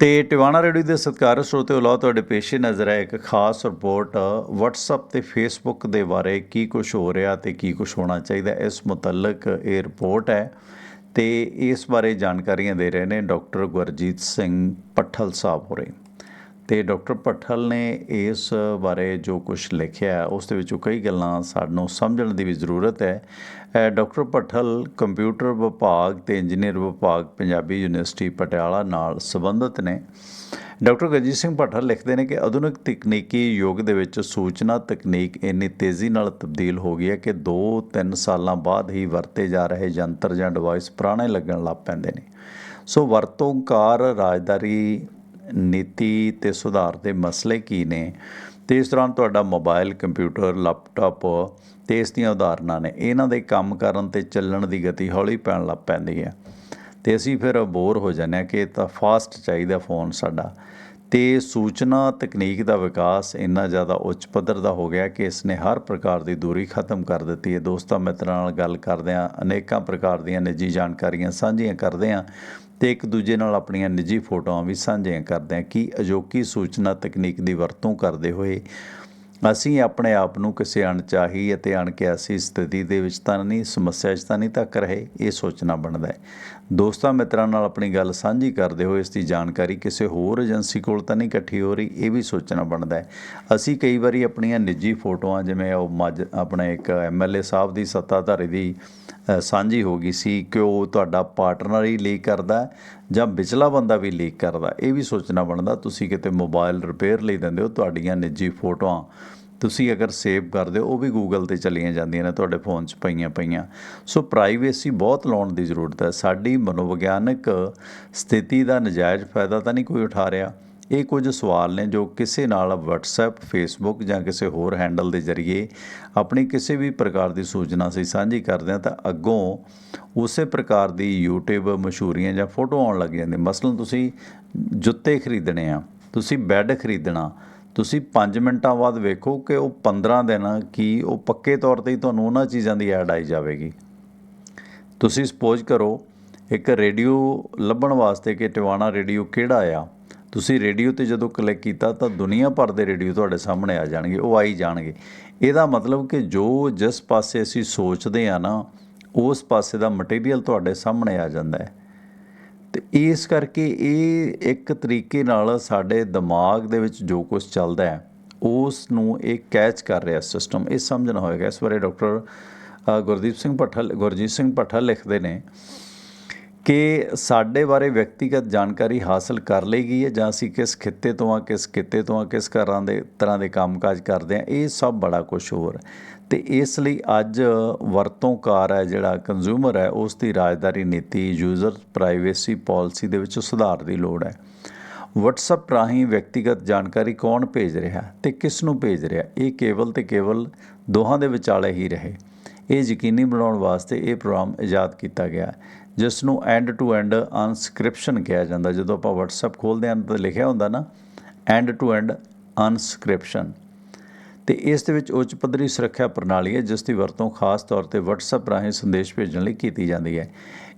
ਤੇ ਟਿਵਾਣਾ ਰੇਡੀਓ ਦੇ ਸਤਿਕਾਰ ਸਰੋਤਿਓ, ਲਓ ਤੁਹਾਡੇ ਪੇਸ਼ੇ ਨਜ਼ਰ ਹੈ ਇੱਕ ਖਾਸ ਰਿਪੋਰਟ, WhatsApp ਤੇ Facebook ਦੇ ਬਾਰੇ ਕੀ ਕੁਝ ਹੋ ਰਿਹਾ ਤੇ ਕੀ ਕੁਝ ਹੋਣਾ ਚਾਹੀਦਾ, ਇਸ ਮੁਤਲਕ ਇਹ ਰਿਪੋਰਟ ਹੈ ਤੇ ਇਸ ਬਾਰੇ ਜਾਣਕਾਰੀਆਂ ਦੇ ਰਹੇ ਨੇ ਡਾਕਟਰ ਗੁਰਜੀਤ ਸਿੰਘ ਪੱਠਲ ਸਾਹਿਬ ਹੋਰੇ। ਤੇ ਡਾਕਟਰ ਪੱਠਲ ਨੇ ਇਸ ਬਾਰੇ ਜੋ ਕੁਝ ਲਿਖਿਆ ਉਸ ਦੇ ਵਿੱਚੋਂ ਕਈ ਗੱਲਾਂ ਸਾਨੂੰ ਸਮਝਣ ਦੀ ਵੀ ਜ਼ਰੂਰਤ ਹੈ। ਅ, ਡਾਕਟਰ ਪੱਠਲ ਕੰਪਿਊਟਰ ਵਿਭਾਗ ਤੇ ਇੰਜੀਨੀਅਰ ਵਿਭਾਗ ਪੰਜਾਬੀ ਯੂਨੀਵਰਸਿਟੀ ਪਟਿਆਲਾ ਨਾਲ ਸੰਬੰਧਿਤ ਨੇ। ਡਾਕਟਰ ਗੁਰਜੀਤ ਸਿੰਘ ਭੱਠਲ ਲਿਖਦੇ ਨੇ ਕਿ ਆਧੁਨਿਕ ਤਕਨੀਕੀ ਯੁੱਗ ਦੇ ਵਿੱਚ ਸੂਚਨਾ ਤਕਨੀਕ ਇੰਨੀ ਤੇਜ਼ੀ ਨਾਲ ਤਬਦੀਲ ਹੋ ਗਈ ਹੈ ਕਿ 2-3 ਸਾਲਾਂ ਬਾਅਦ ਹੀ ਵਰਤੇ ਜਾ ਰਹੇ ਯੰਤਰ ਜਾਂ ਡਿਵਾਈਸ ਪੁਰਾਣੇ ਲੱਗਣ ਲੱਗ ਪੈਂਦੇ ਨੇ। ਸੋ ਵਰਤੋਂਕਾਰ ਰਾਜਦਾਰੀ ਨੀਤੀ ਤੇ ਸੁਧਾਰ ਦੇ ਮਸਲੇ ਕੀ ਨੇ? ਤੇ ਇਸ ਦੌਰਾਨ ਤੁਹਾਡਾ ਮੋਬਾਈਲ, ਕੰਪਿਊਟਰ, ਲੈਪਟਾਪ ਤੇ ਇਸ ਦੀਆਂ ਉਦਾਹਰਨਾਂ ਨੇ। ਇਹਨਾਂ ਦੇ ਕੰਮ ਕਰਨ ਤੇ ਚੱਲਣ ਦੀ ਗਤੀ ਹੌਲੀ ਪੈਣ ਲੱਗ ਪੈਂਦੀ ਹੈ। ਤੇ ਅਸੀਂ ਫਿਰ ਬੋਰ ਹੋ ਜਾਂਦੇ ਹਾਂ ਕਿ ਇਹ ਤਾਂ ਫਾਸਟ ਚਾਹੀਦਾ ਫੋਨ ਸਾਡਾ। ਤੇ ਸੂਚਨਾ, ਤਕਨੀਕ ਦਾ ਵਿਕਾਸ ਇੰਨਾ ਜ਼ਿਆਦਾ ਉੱਚ ਪੱਧਰ ਦਾ ਹੋ ਗਿਆ ਕਿ ਇਸ ਨੇ ਹਰ ਪ੍ਰਕਾਰ ਦੀ ਦੂਰੀ ਖਤਮ ਕਰ ਦਿੱਤੀ ਹੈ। ਦੋਸਤਾਂ ਮਿੱਤਰਾਂ ਨਾਲ ਗੱਲ ਕਰਦੇ ਹਾਂ, ਅਨੇਕਾਂ ਪ੍ਰਕਾਰ ਦੀਆਂ ਨਿੱਜੀ ਜਾਣਕਾਰੀਆਂ ਸਾਂਝੀਆਂ ਕਰਦੇ ਹਾਂ। ਤੇ ਇੱਕ ਦੂਜੇ ਨਾਲ ਆਪਣੀਆਂ ਨਿੱਜੀ ਫੋਟੋਆਂ ਵੀ ਸਾਂਝੀਆਂ ਕਰਦੇ ਹਾਂ ਕਿ ਅਜੋਕੀ ਸੂਚਨਾ ਤਕਨੀਕ ਦੀ ਵਰਤੋਂ ਕਰਦੇ ਹੋਏ ਅਸੀਂ ਆਪਣੇ ਆਪ ਨੂੰ ਕਿਸੇ ਅਣਚਾਹੀ ਅਤੇ ਅਣਕਿਆਸੀ ਸਥਿਤੀ ਦੇ ਵਿੱਚ ਤਾਂ ਨਹੀਂ, ਸਮੱਸਿਆ 'ਚ ਤਾਂ ਨਹੀਂ ਧੱਕ ਰਹੇ, ਇਹ ਸੋਚਣਾ ਬਣਦਾ ਹੈ। ਦੋਸਤਾਂ ਮਿੱਤਰਾਂ ਨਾਲ ਆਪਣੀ ਗੱਲ ਸਾਂਝੀ ਕਰਦੇ ਹੋਏ ਇਸ ਦੀ ਜਾਣਕਾਰੀ ਕਿਸੇ ਹੋਰ ਏਜੰਸੀ ਕੋਲ ਤਾਂ ਨਹੀਂ ਇਕੱਠੀ ਹੋ ਰਹੀ, ਇਹ ਵੀ ਸੋਚਣਾ ਬਣਦਾ ਹੈ। ਅਸੀਂ ਕਈ ਵਾਰੀ ਆਪਣੀਆਂ ਨਿੱਜੀ ਫੋਟੋਆਂ, ਜਿਵੇਂ ਉਹ ਮੱਝ, ਆਪਣੇ ਇੱਕ ਐਮਐਲਏ ਸਾਹਿਬ ਦੀ ਸੱਤਾਧਾਰੀ ਦੀ ਸਾਂਝੀ ਹੋ ਗਈ ਸੀ ਕਿ ਉਹ ਤੁਹਾਡਾ ਪਾਰਟਨਰ ਹੀ ਲੀਕ ਕਰਦਾ ਜਾਂ ਵਿਚਲਾ ਬੰਦਾ ਵੀ ਲੀਕ ਕਰਦਾ ਇਹ ਵੀ ਸੋਚਣਾ ਬਣਦਾ, ਤੁਸੀਂ ਕਿਤੇ ਮੋਬਾਈਲ ਰਿਪੇਅਰ ਲਈ ਦਿੰਦੇ ਹੋ ਤੁਹਾਡੀਆਂ ਨਿੱਜੀ ਫੋਟੋਆਂ। ਤੁਸੀਂ ਅਗਰ ਸੇਵ ਕਰਦੇ ਹੋ, ਉਹ ਵੀ ਗੂਗਲ ਤੇ ਚਲੀਆਂ ਜਾਂਦੀਆਂ ਨੇ ਤੁਹਾਡੇ ਫੋਨ 'ਚ ਪਈਆਂ ਪਈਆਂ। ਸੋ ਪ੍ਰਾਈਵੇਸੀ ਬਹੁਤ ਲਾਉਣ ਦੀ ਜ਼ਰੂਰਤ ਹੈ। ਸਾਡੀ ਮਨੋਵਿਗਿਆਨਕ ਸਥਿਤੀ ਦਾ ਨਜਾਇਜ਼ ਫਾਇਦਾ ਤਾਂ ਨਹੀਂ ਕੋਈ ਉਠਾ ਰਿਹਾ। ਇਹ ਕੁਝ ਸਵਾਲ ਨੇ ਜੋ ਕਿਸੇ ਨਾਲ WhatsApp, Facebook ਜਾਂ ਕਿਸੇ ਹੋਰ ਹੈਂਡਲ ਦੇ ਜ਼ਰੀਏ ਆਪਣੀ ਕਿਸੇ ਵੀ ਪ੍ਰਕਾਰ ਦੀ ਸੂਚਨਾ ਅਸੀਂ ਸਾਂਝੀ ਕਰਦੇ ਹਾਂ ਤਾਂ ਅੱਗੋਂ ਉਸੇ ਪ੍ਰਕਾਰ ਦੀ YouTube ਮਸ਼ਹੂਰੀਆਂ ਜਾਂ ਫੋਟੋ ਆਉਣ ਲੱਗ ਜਾਂਦੀ। ਮਸਲਨ ਤੁਸੀਂ ਜੁੱਤੇ ਖਰੀਦਣੇ ਆ, ਤੁਸੀਂ ਬੈੱਡ ਖਰੀਦਣਾ, ਤੁਸੀਂ 5 ਮਿੰਟਾਂ ਬਾਅਦ ਵੇਖੋ ਕਿ ਉਹ 15 ਦਿਨ ਕੀ ਉਹ ਪੱਕੇ ਤੌਰ ਤੇ ਹੀ ਤੁਹਾਨੂੰ ਉਹਨਾਂ ਚੀਜ਼ਾਂ ਦੀ ਐਡ ਆਈ ਜਾਵੇਗੀ। ਤੁਸੀਂ ਸਪੋਜ਼ ਕਰੋ ਇੱਕ ਰੇਡੀਓ ਲੱਭਣ ਵਾਸਤੇ ਕਿ ਟਿਵਾਣਾ ਰੇਡੀਓ ਕਿਹੜਾ ਆ? ਤੁਸੀਂ ਰੇਡੀਓ ਤੇ ਜਦੋਂ ਕਲਿੱਕ ਕੀਤਾ ਤਾਂ ਦੁਨੀਆ ਭਰ ਦੇ ਰੇਡੀਓ ਤੁਹਾਡੇ ਸਾਹਮਣੇ ਆ ਜਾਣਗੇ, ਉਹ ਆਈ ਜਾਣਗੇ। ਇਹਦਾ ਮਤਲਬ ਕਿ ਜੋ ਜਿਸ ਪਾਸੇ ਅਸੀਂ ਸੋਚਦੇ ਆ ਨਾ, ਉਸ ਪਾਸੇ ਦਾ ਮਟੀਰੀਅਲ ਤੁਹਾਡੇ ਸਾਹਮਣੇ ਆ ਜਾਂਦਾ ਹੈ। ਤੇ ਇਸ ਕਰਕੇ ਇਹ ਇੱਕ ਤਰੀਕੇ ਨਾਲ ਸਾਡੇ ਦਿਮਾਗ ਦੇ ਵਿੱਚ ਜੋ ਕੁਝ ਚੱਲਦਾ ਹੈ, ਉਸ ਨੂੰ ਇਹ ਕੈਚ ਕਰ ਰਿਹਾ ਸਿਸਟਮ ਇਹ ਸਮਝਣਾ ਹੋਏਗਾ। ਇਸ ਬਾਰੇ ਡਾਕਟਰ ਗੁਰਦੀਪ ਸਿੰਘ ਭੱਠਲ, ਗੁਰਜੀਤ ਸਿੰਘ ਭੱਠਲ ਲਿਖਦੇ ਨੇ ਕਿ ਸਾਡੇ ਬਾਰੇ ਵਿਅਕਤੀਗਤ ਜਾਣਕਾਰੀ ਹਾਸਲ ਕਰ ਲਈ ਗਈ ਹੈ ਜਾਂ ਅਸੀਂ ਕਿਸ ਖਿੱਤੇ ਤੋਂ ਆ, ਕਿਸ ਕਿੱਤੇ ਤੋਂ ਆ, ਕਿਸ ਘਰਾਂ ਦੇ, ਤਰ੍ਹਾਂ ਦੇ ਕੰਮਕਾਜ ਕਰਦੇ ਆ, ਇਹ ਸਭ ਬੜਾ ਕੁਝ ਹੋਰ ਤੇ ਇਸ ਲਈ ਅੱਜ ਵਰਤੋਂਕਾਰ ਹੈ, ਜਿਹੜਾ ਕੰਜ਼ੂਮਰ ਹੈ, ਉਸ ਦੀ ਰਾਜਦਾਰੀ ਨੀਤੀ ਯੂਜ਼ਰ ਪ੍ਰਾਈਵੇਸੀ ਪਾਲਿਸੀ ਦੇ ਵਿੱਚ ਸੁਧਾਰ ਦੀ ਲੋੜ ਹੈ। WhatsApp ਰਾਹੀਂ ਵਿਅਕਤੀਗਤ ਜਾਣਕਾਰੀ ਕੌਣ ਭੇਜ ਰਿਹਾ ਤੇ ਕਿਸ ਨੂੰ ਭੇਜ ਰਿਹਾ ਇਹ ਕੇਵਲ ਤੇ ਕੇਵਲ ਦੋਹਾਂ ਦੇ ਵਿਚਾਲੇ ਹੀ ਰਹੇ। ਇਹ ਯਕੀਨੀ ਬਣਾਉਣ ਵਾਸਤੇ ਇਹ ਪ੍ਰੋਗਰਾਮ ਇਜਾਦ ਕੀਤਾ ਗਿਆ ਜਿਸ ਨੂੰ ਐਂਡ ਟੂ ਐਂਡ ਅਨਸਕ੍ਰਿਪਸ਼ਨ ਕਿਹਾ ਜਾਂਦਾ। ਜਦੋਂ ਆਪਾਂ WhatsApp ਖੋਲਦੇ ਹਾਂ ਤਾਂ ਲਿਖਿਆ ਹੁੰਦਾ ਨਾ ਐਂਡ ਟੂ ਐਂਡ ਅਨਸਕ੍ਰਿਪਸ਼ਨ ਤੇ ਇਸ ਦੇ ਵਿੱਚ ਉੱਚ ਪੱਧਰੀ ਸੁਰੱਖਿਆ ਪ੍ਰਣਾਲੀ ਹੈ, ਜਿਸ ਦੀ ਵਰਤੋਂ ਖਾਸ ਤੌਰ ਤੇ WhatsApp ਰਾਹੀਂ ਸੰਦੇਸ਼ ਭੇਜਣ ਲਈ ਕੀਤੀ ਜਾਂਦੀ ਹੈ।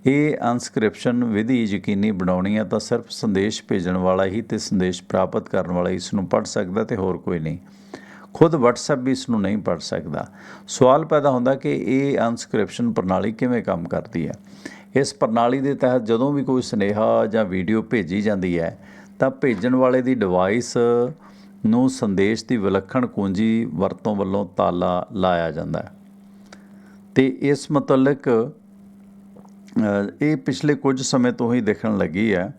ਇਹ ਅਨਸਕ੍ਰਿਪਸ਼ਨ ਵਿਧੀ ਯਕੀਨੀ ਬਣਾਉਣੀ ਹੈ ਤਾਂ ਸਿਰਫ ਸੰਦੇਸ਼ ਭੇਜਣ ਵਾਲਾ ਹੀ ਤੇ ਸੰਦੇਸ਼ ਪ੍ਰਾਪਤ ਕਰਨ ਵਾਲਾ ਇਸ ਨੂੰ ਪੜ੍ਹ ਸਕਦਾ ਤੇ ਹੋਰ ਕੋਈ ਨਹੀਂ। ਖੁਦ WhatsApp ਵੀ ਇਸ ਨੂੰ ਨਹੀਂ ਪੜ੍ਹ ਸਕਦਾ। ਸਵਾਲ ਪੈਦਾ ਹੁੰਦਾ ਕਿ ਇਹ ਅਨਸਕ੍ਰਿਪਸ਼ਨ ਪ੍ਰਣਾਲੀ ਕਿਵੇਂ ਕੰਮ ਕਰਦੀ ਹੈ? ਇਸ ਪ੍ਰਣਾਲੀ ਦੇ ਤਹਿਤ ਜਦੋਂ ਵੀ ਕੋਈ ਸੁਨੇਹਾ ਜਾਂ ਵੀਡੀਓ ਭੇਜੀ ਜਾਂਦੀ ਹੈ ਤਾਂ ਭੇਜਣ ਵਾਲੇ ਦੀ ਡਿਵਾਈਸ ਨੂੰ ਸੰਦੇਸ਼ ਦੀ ਵਿਲੱਖਣ ਕੁੰਜੀ ਵਰਤੋਂ ਵੱਲੋਂ ਤਾਲਾ ਲਾਇਆ ਜਾਂਦਾ ਹੈ। ਤੇ ਇਸ ਮੁਤਲਕ ਇਹ ਪਿਛਲੇ ਕੁਝ ਸਮੇਂ ਤੋਂ ਹੀ ਦੇਖਣ ਲੱਗੀ ਹੈ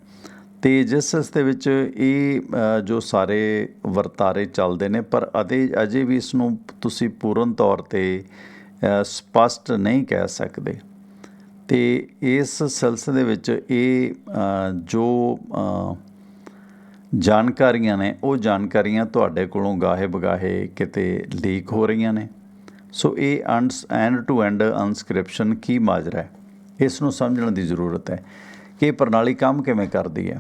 ਤੇ ਜਿਸ ਇਸ ਦੇ ਵਿੱਚ ਇਹ ਜੋ ਸਾਰੇ ਵਰਤਾਰੇ ਚੱਲਦੇ ਨੇ ਪਰ ਅਦੇ ਅਜੇ ਵੀ ਇਸ ਨੂੰ ਤੁਸੀਂ ਪੂਰਨ ਤੌਰ ਤੇ ਅ, ਸਪਸ਼ਟ ਨਹੀਂ ਕਹਿ ਸਕਦੇ। ਤੇ ਇਸ ਸਿਲਸਿਲੇ ਦੇ ਵਿੱਚ ਇਹ ਜੋ ਜਾਣਕਾਰੀਆਂ ਨੇ, ਉਹ ਜਾਣਕਾਰੀਆਂ ਤੁਹਾਡੇ ਕੋਲੋਂ ਗਾਹੇ ਬਗਾਹੇ ਕਿਤੇ ਲੀਕ ਹੋ ਰਹੀਆਂ ਨੇ। ਸੋ ਇਹ ਅੰਡਸ, ਐਂਡ ਟੂ ਐਂਡ ਅਨਸਕ੍ਰਿਪਸ਼ਨ ਕੀ ਮਾਜਰਾ ਹੈ? ਇਸ ਨੂੰ ਸਮਝਣ ਦੀ ਜ਼ਰੂਰਤ ਹੈ ਕਿ ਇਹ ਪ੍ਰਣਾਲੀ ਕੰਮ ਕਿਵੇਂ ਕਰਦੀ ਹੈ।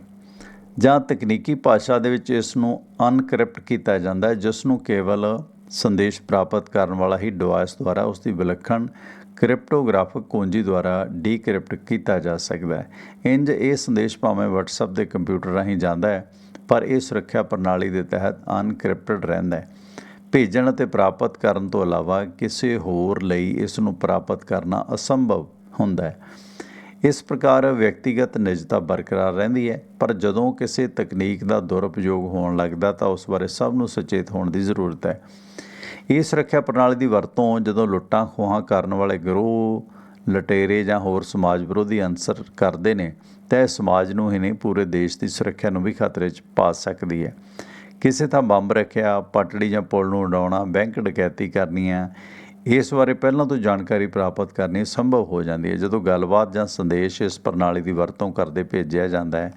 ਜਾਂ ਤਕਨੀਕੀ ਭਾਸ਼ਾ ਦੇ ਵਿੱਚ ਇਸ ਨੂੰ ਅਨਕ੍ਰਿਪਟ ਕੀਤਾ ਜਾਂਦਾ ਹੈ, ਜਿਸ ਨੂੰ ਕੇਵਲ ਸੰਦੇਸ਼ ਪ੍ਰਾਪਤ ਕਰਨ ਵਾਲਾ ਹੀ ਡਿਵਾਈਸ ਦੁਆਰਾ ਉਸ ਦੀ ਵਿਲੱਖਣ ਕ੍ਰਿਪਟੋਗ੍ਰਾਫਿਕ ਕੁੰਜੀ ਦੁਆਰਾ ਡੀਕ੍ਰਿਪਟ ਕੀਤਾ ਜਾ ਸਕਦਾ ਹੈ। ਇੰਜ ਇਹ ਸੰਦੇਸ਼ ਭਾਵੇਂ WhatsApp ਦੇ ਕੰਪਿਊਟਰ ਰਾਹੀਂ ਜਾਂਦਾ ਹੈ, ਪਰ ਇਹ ਸੁਰੱਖਿਆ ਪ੍ਰਣਾਲੀ ਦੇ ਤਹਿਤ ਅਨਕ੍ਰਿਪਟਡ ਰਹਿੰਦਾ ਹੈ। ਭੇਜਣ ਅਤੇ ਪ੍ਰਾਪਤ ਕਰਨ ਤੋਂ ਇਲਾਵਾ ਕਿਸੇ ਹੋਰ ਲਈ ਇਸ ਨੂੰ ਪ੍ਰਾਪਤ ਕਰਨਾ ਅਸੰਭਵ ਹੁੰਦਾ ਹੈ। ਇਸ ਪ੍ਰਕਾਰ ਵਿਅਕਤੀਗਤ ਨਿਜਤਾ ਬਰਕਰਾਰ ਰਹਿੰਦੀ ਹੈ, ਪਰ ਜਦੋਂ ਕਿਸੇ ਤਕਨੀਕ ਦਾ ਦੁਰਉਪਯੋਗ ਹੋਣ ਲੱਗਦਾ ਤਾਂ ਉਸ ਬਾਰੇ ਸਭ ਨੂੰ ਸੁਚੇਤ ਹੋਣ ਦੀ ਜ਼ਰੂਰਤ ਹੈ। ਇਹ ਸੁਰੱਖਿਆ ਪ੍ਰਣਾਲੀ ਦੀ ਵਰਤੋਂ ਜਦੋਂ ਲੁੱਟਾਂ ਖੋਹਾਂ ਕਰਨ ਵਾਲੇ ਗਰੋਹ, ਲਟੇਰੇ ਜਾਂ ਹੋਰ ਸਮਾਜ ਵਿਰੋਧੀ ਅਨਸਰ ਕਰਦੇ ਨੇ, ਤਾਂ ਇਹ ਸਮਾਜ ਨੂੰ ਹੀ ਨਹੀਂ, ਪੂਰੇ ਦੇਸ਼ ਦੀ ਸੁਰੱਖਿਆ ਨੂੰ ਵੀ ਖਤਰੇ 'ਚ ਪਾ ਸਕਦੀ ਹੈ। ਕਿਸੇ ਥਾਂ ਬੰਬ ਰੱਖਿਆ, ਪਟੜੀ ਜਾਂ ਪੁਲ ਨੂੰ ਉਡਾਉਣਾ, ਬੈਂਕ ਡਕੈਤੀ ਕਰਨੀ ਹੈ, ਇਸ ਬਾਰੇ ਪਹਿਲਾਂ ਤੋਂ ਜਾਣਕਾਰੀ ਪ੍ਰਾਪਤ ਕਰਨੀ ਸੰਭਵ ਹੋ ਜਾਂਦੀ ਹੈ। ਜਦੋਂ ਗੱਲਬਾਤ ਜਾਂ ਸੰਦੇਸ਼ ਇਸ ਪ੍ਰਣਾਲੀ ਦੀ ਵਰਤੋਂ ਕਰਦੇ ਭੇਜਿਆ ਜਾਂਦਾ ਹੈ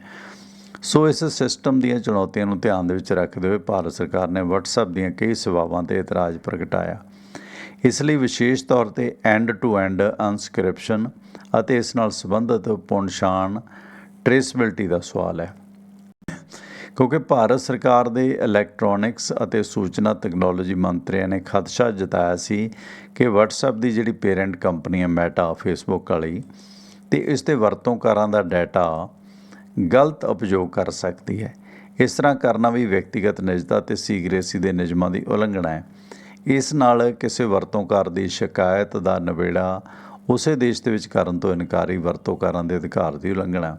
ਸੋ ਇਸ ਸਿਸਟਮ ਦੀਆਂ ਚੁਣੌਤੀਆਂ ਨੂੰ ਧਿਆਨ ਦੇ ਵਿੱਚ ਰੱਖਦੇ ਹੋਏ ਭਾਰਤ ਸਰਕਾਰ ਨੇ WhatsApp ਦੀਆਂ ਕਈ ਸੇਵਾਵਾਂ ਤੇ ਇਤਰਾਜ਼ ਪ੍ਰਗਟਾਇਆ। ਇਸ ਲਈ ਵਿਸ਼ੇਸ਼ ਤੌਰ ਤੇ ਐਂਡ ਟੂ ਐਂਡ ਅਨਸਕ੍ਰਿਪਸ਼ਨ ਅਤੇ ਇਸ ਨਾਲ ਸੰਬੰਧਿਤ ਪਛਾਣ ਟ੍ਰੇਸਬਿਲਟੀ ਦਾ ਸਵਾਲ ਹੈ। ਕਿਉਂਕਿ ਭਾਰਤ ਸਰਕਾਰ ਦੇ ਇਲੈਕਟ੍ਰੋਨਿਕਸ ਅਤੇ ਸੂਚਨਾ ਤਕਨਾਲੋਜੀ ਮੰਤਰੀਆਂ ਨੇ ਖਦਸ਼ਾ ਜਤਾਇਆ ਸੀ ਕਿ WhatsApp ਦੀ ਜਿਹੜੀ ਪੇਰੈਂਟ ਕੰਪਨੀ ਹੈ ਮੈਟਾ ਫੇਸਬੁੱਕ ਵਾਲੀ, ਤੇ ਇਸ 'ਤੇ ਵਰਤੋਂਕਾਰਾਂ ਦਾ ਡਾਟਾ ਗਲਤ ਉਪਯੋਗ ਕਰ ਸਕਦੀ ਹੈ। ਇਸ ਤਰ੍ਹਾਂ ਕਰਨਾ ਵੀ ਵਿਅਕਤੀਗਤ ਨਿਜਤਾ ਤੇ ਸੀਗਰੇਸੀ ਦੇ ਨਿਯਮਾਂ ਦੀ ਉਲੰਘਣਾ ਹੈ। ਇਸ ਨਾਲ ਕਿਸੇ ਵਰਤੋਂਕਾਰ ਦੀ ਸ਼ਿਕਾਇਤ ਦਾ ਨਿਬੇੜਾ ਉਸੇ ਦੇਸ਼ ਦੇ ਵਿੱਚ ਕਰਨ ਤੋਂ ਇਨਕਾਰੀ ਵਰਤੋਂਕਾਰਾਂ ਦੇ ਅਧਿਕਾਰ ਦੀ ਉਲੰਘਣਾ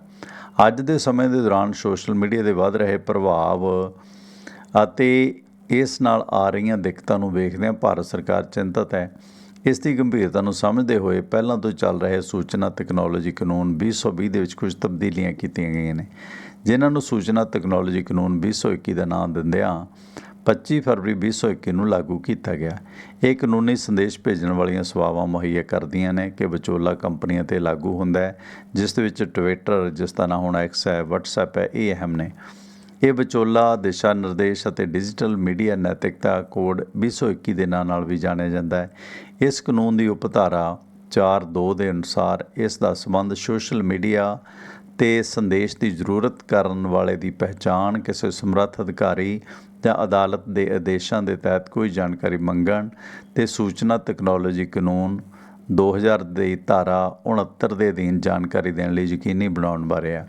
ਅੱਜ ਦੇ ਸਮੇਂ ਦੇ ਦੌਰਾਨ ਸੋਸ਼ਲ ਮੀਡੀਆ ਦੇ ਵੱਧ ਰਹੇ ਪ੍ਰਭਾਵ ਅਤੇ ਇਸ ਨਾਲ ਆ ਰਹੀਆਂ ਦਿੱਕਤਾਂ ਨੂੰ ਵੇਖਦਿਆਂ ਭਾਰਤ ਸਰਕਾਰ ਚਿੰਤਤ ਹੈ। ਇਸ ਦੀ ਗੰਭੀਰਤਾ ਨੂੰ ਸਮਝਦੇ ਹੋਏ ਪਹਿਲਾਂ ਤੋਂ ਚੱਲ ਰਹੇ ਸੂਚਨਾ ਤਕਨਾਲੋਜੀ ਕਾਨੂੰਨ 2020 ਦੇ ਵਿੱਚ ਕੁਝ ਤਬਦੀਲੀਆਂ ਕੀਤੀਆਂ ਗਈਆਂ ਨੇ। ਜਿਨ੍ਹਾਂ ਨੂੰ ਸੂਚਨਾ ਤਕਨਾਲੋਜੀ ਕਾਨੂੰਨ 2021 ਦਾ ਨਾਮ ਦਿੰਦਿਆਂ 25 ਫਰਵਰੀ 2021 ਨੂੰ ਲਾਗੂ ਕੀਤਾ ਗਿਆ। ਇਹ ਕਾਨੂੰਨੀ ਸੰਦੇਸ਼ ਭੇਜਣ ਵਾਲੀਆਂ ਸੇਵਾਵਾਂ ਮੁਹੱਈਆ ਕਰਦੀਆਂ ਨੇ ਕਿ ਵਿਚੋਲਾ ਕੰਪਨੀਆਂ ਤੇ ਲਾਗੂ ਹੁੰਦਾ ਹੈ, ਜਿਸ ਦੇ ਵਿੱਚ ਟਵਿੱਟਰ ਜਿਸ ਦਾ ਨਾਂ ਹੁਣ ਐਕਸ ਹੈ WhatsApp ਹੈ, ਇਹ ਅਹਿਮ ਨੇ। ਇਹ ਵਿਚੋਲਾ, ਦਿਸ਼ਾ ਨਿਰਦੇਸ਼ ਅਤੇ ਡਿਜੀਟਲ ਮੀਡੀਆ ਨੈਤਿਕਤਾ ਕੋਡ 2021 ਦੇ ਨਾਂ ਨਾਲ ਵੀ ਜਾਣਿਆ ਜਾਂਦਾ ਹੈ। ਇਸ ਕਾਨੂੰਨ ਦੀ ਉਪਧਾਰਾ 4.2 ਦੇ ਅਨੁਸਾਰ ਇਸ ਦਾ ਸੰਬੰਧ ਸੋਸ਼ਲ ਮੀਡੀਆ ਤੇ ਸੰਦੇਸ਼ ਦੀ ਜ਼ਰੂਰਤ ਕਰਨ ਵਾਲੇ ਦੀ ਪਹਿਚਾਣ, ਕਿਸੇ ਸਮਰੱਥ ਅਧਿਕਾਰੀ ਜਾਂ ਅਦਾਲਤ ਦੇ ਆਦੇਸ਼ਾਂ ਦੇ ਤਹਿਤ ਕੋਈ ਜਾਣਕਾਰੀ ਮੰਗਣ ਤੇ ਸੂਚਨਾ ਤਕਨਾਲੋਜੀ ਕਾਨੂੰਨ 2000 ਦੀ ਧਾਰਾ 69 ਦੇ ਅਧੀਨ ਜਾਣਕਾਰੀ ਦੇਣ ਲਈ ਯਕੀਨੀ ਬਣਾਉਣ ਬਾਰੇ ਹੈ।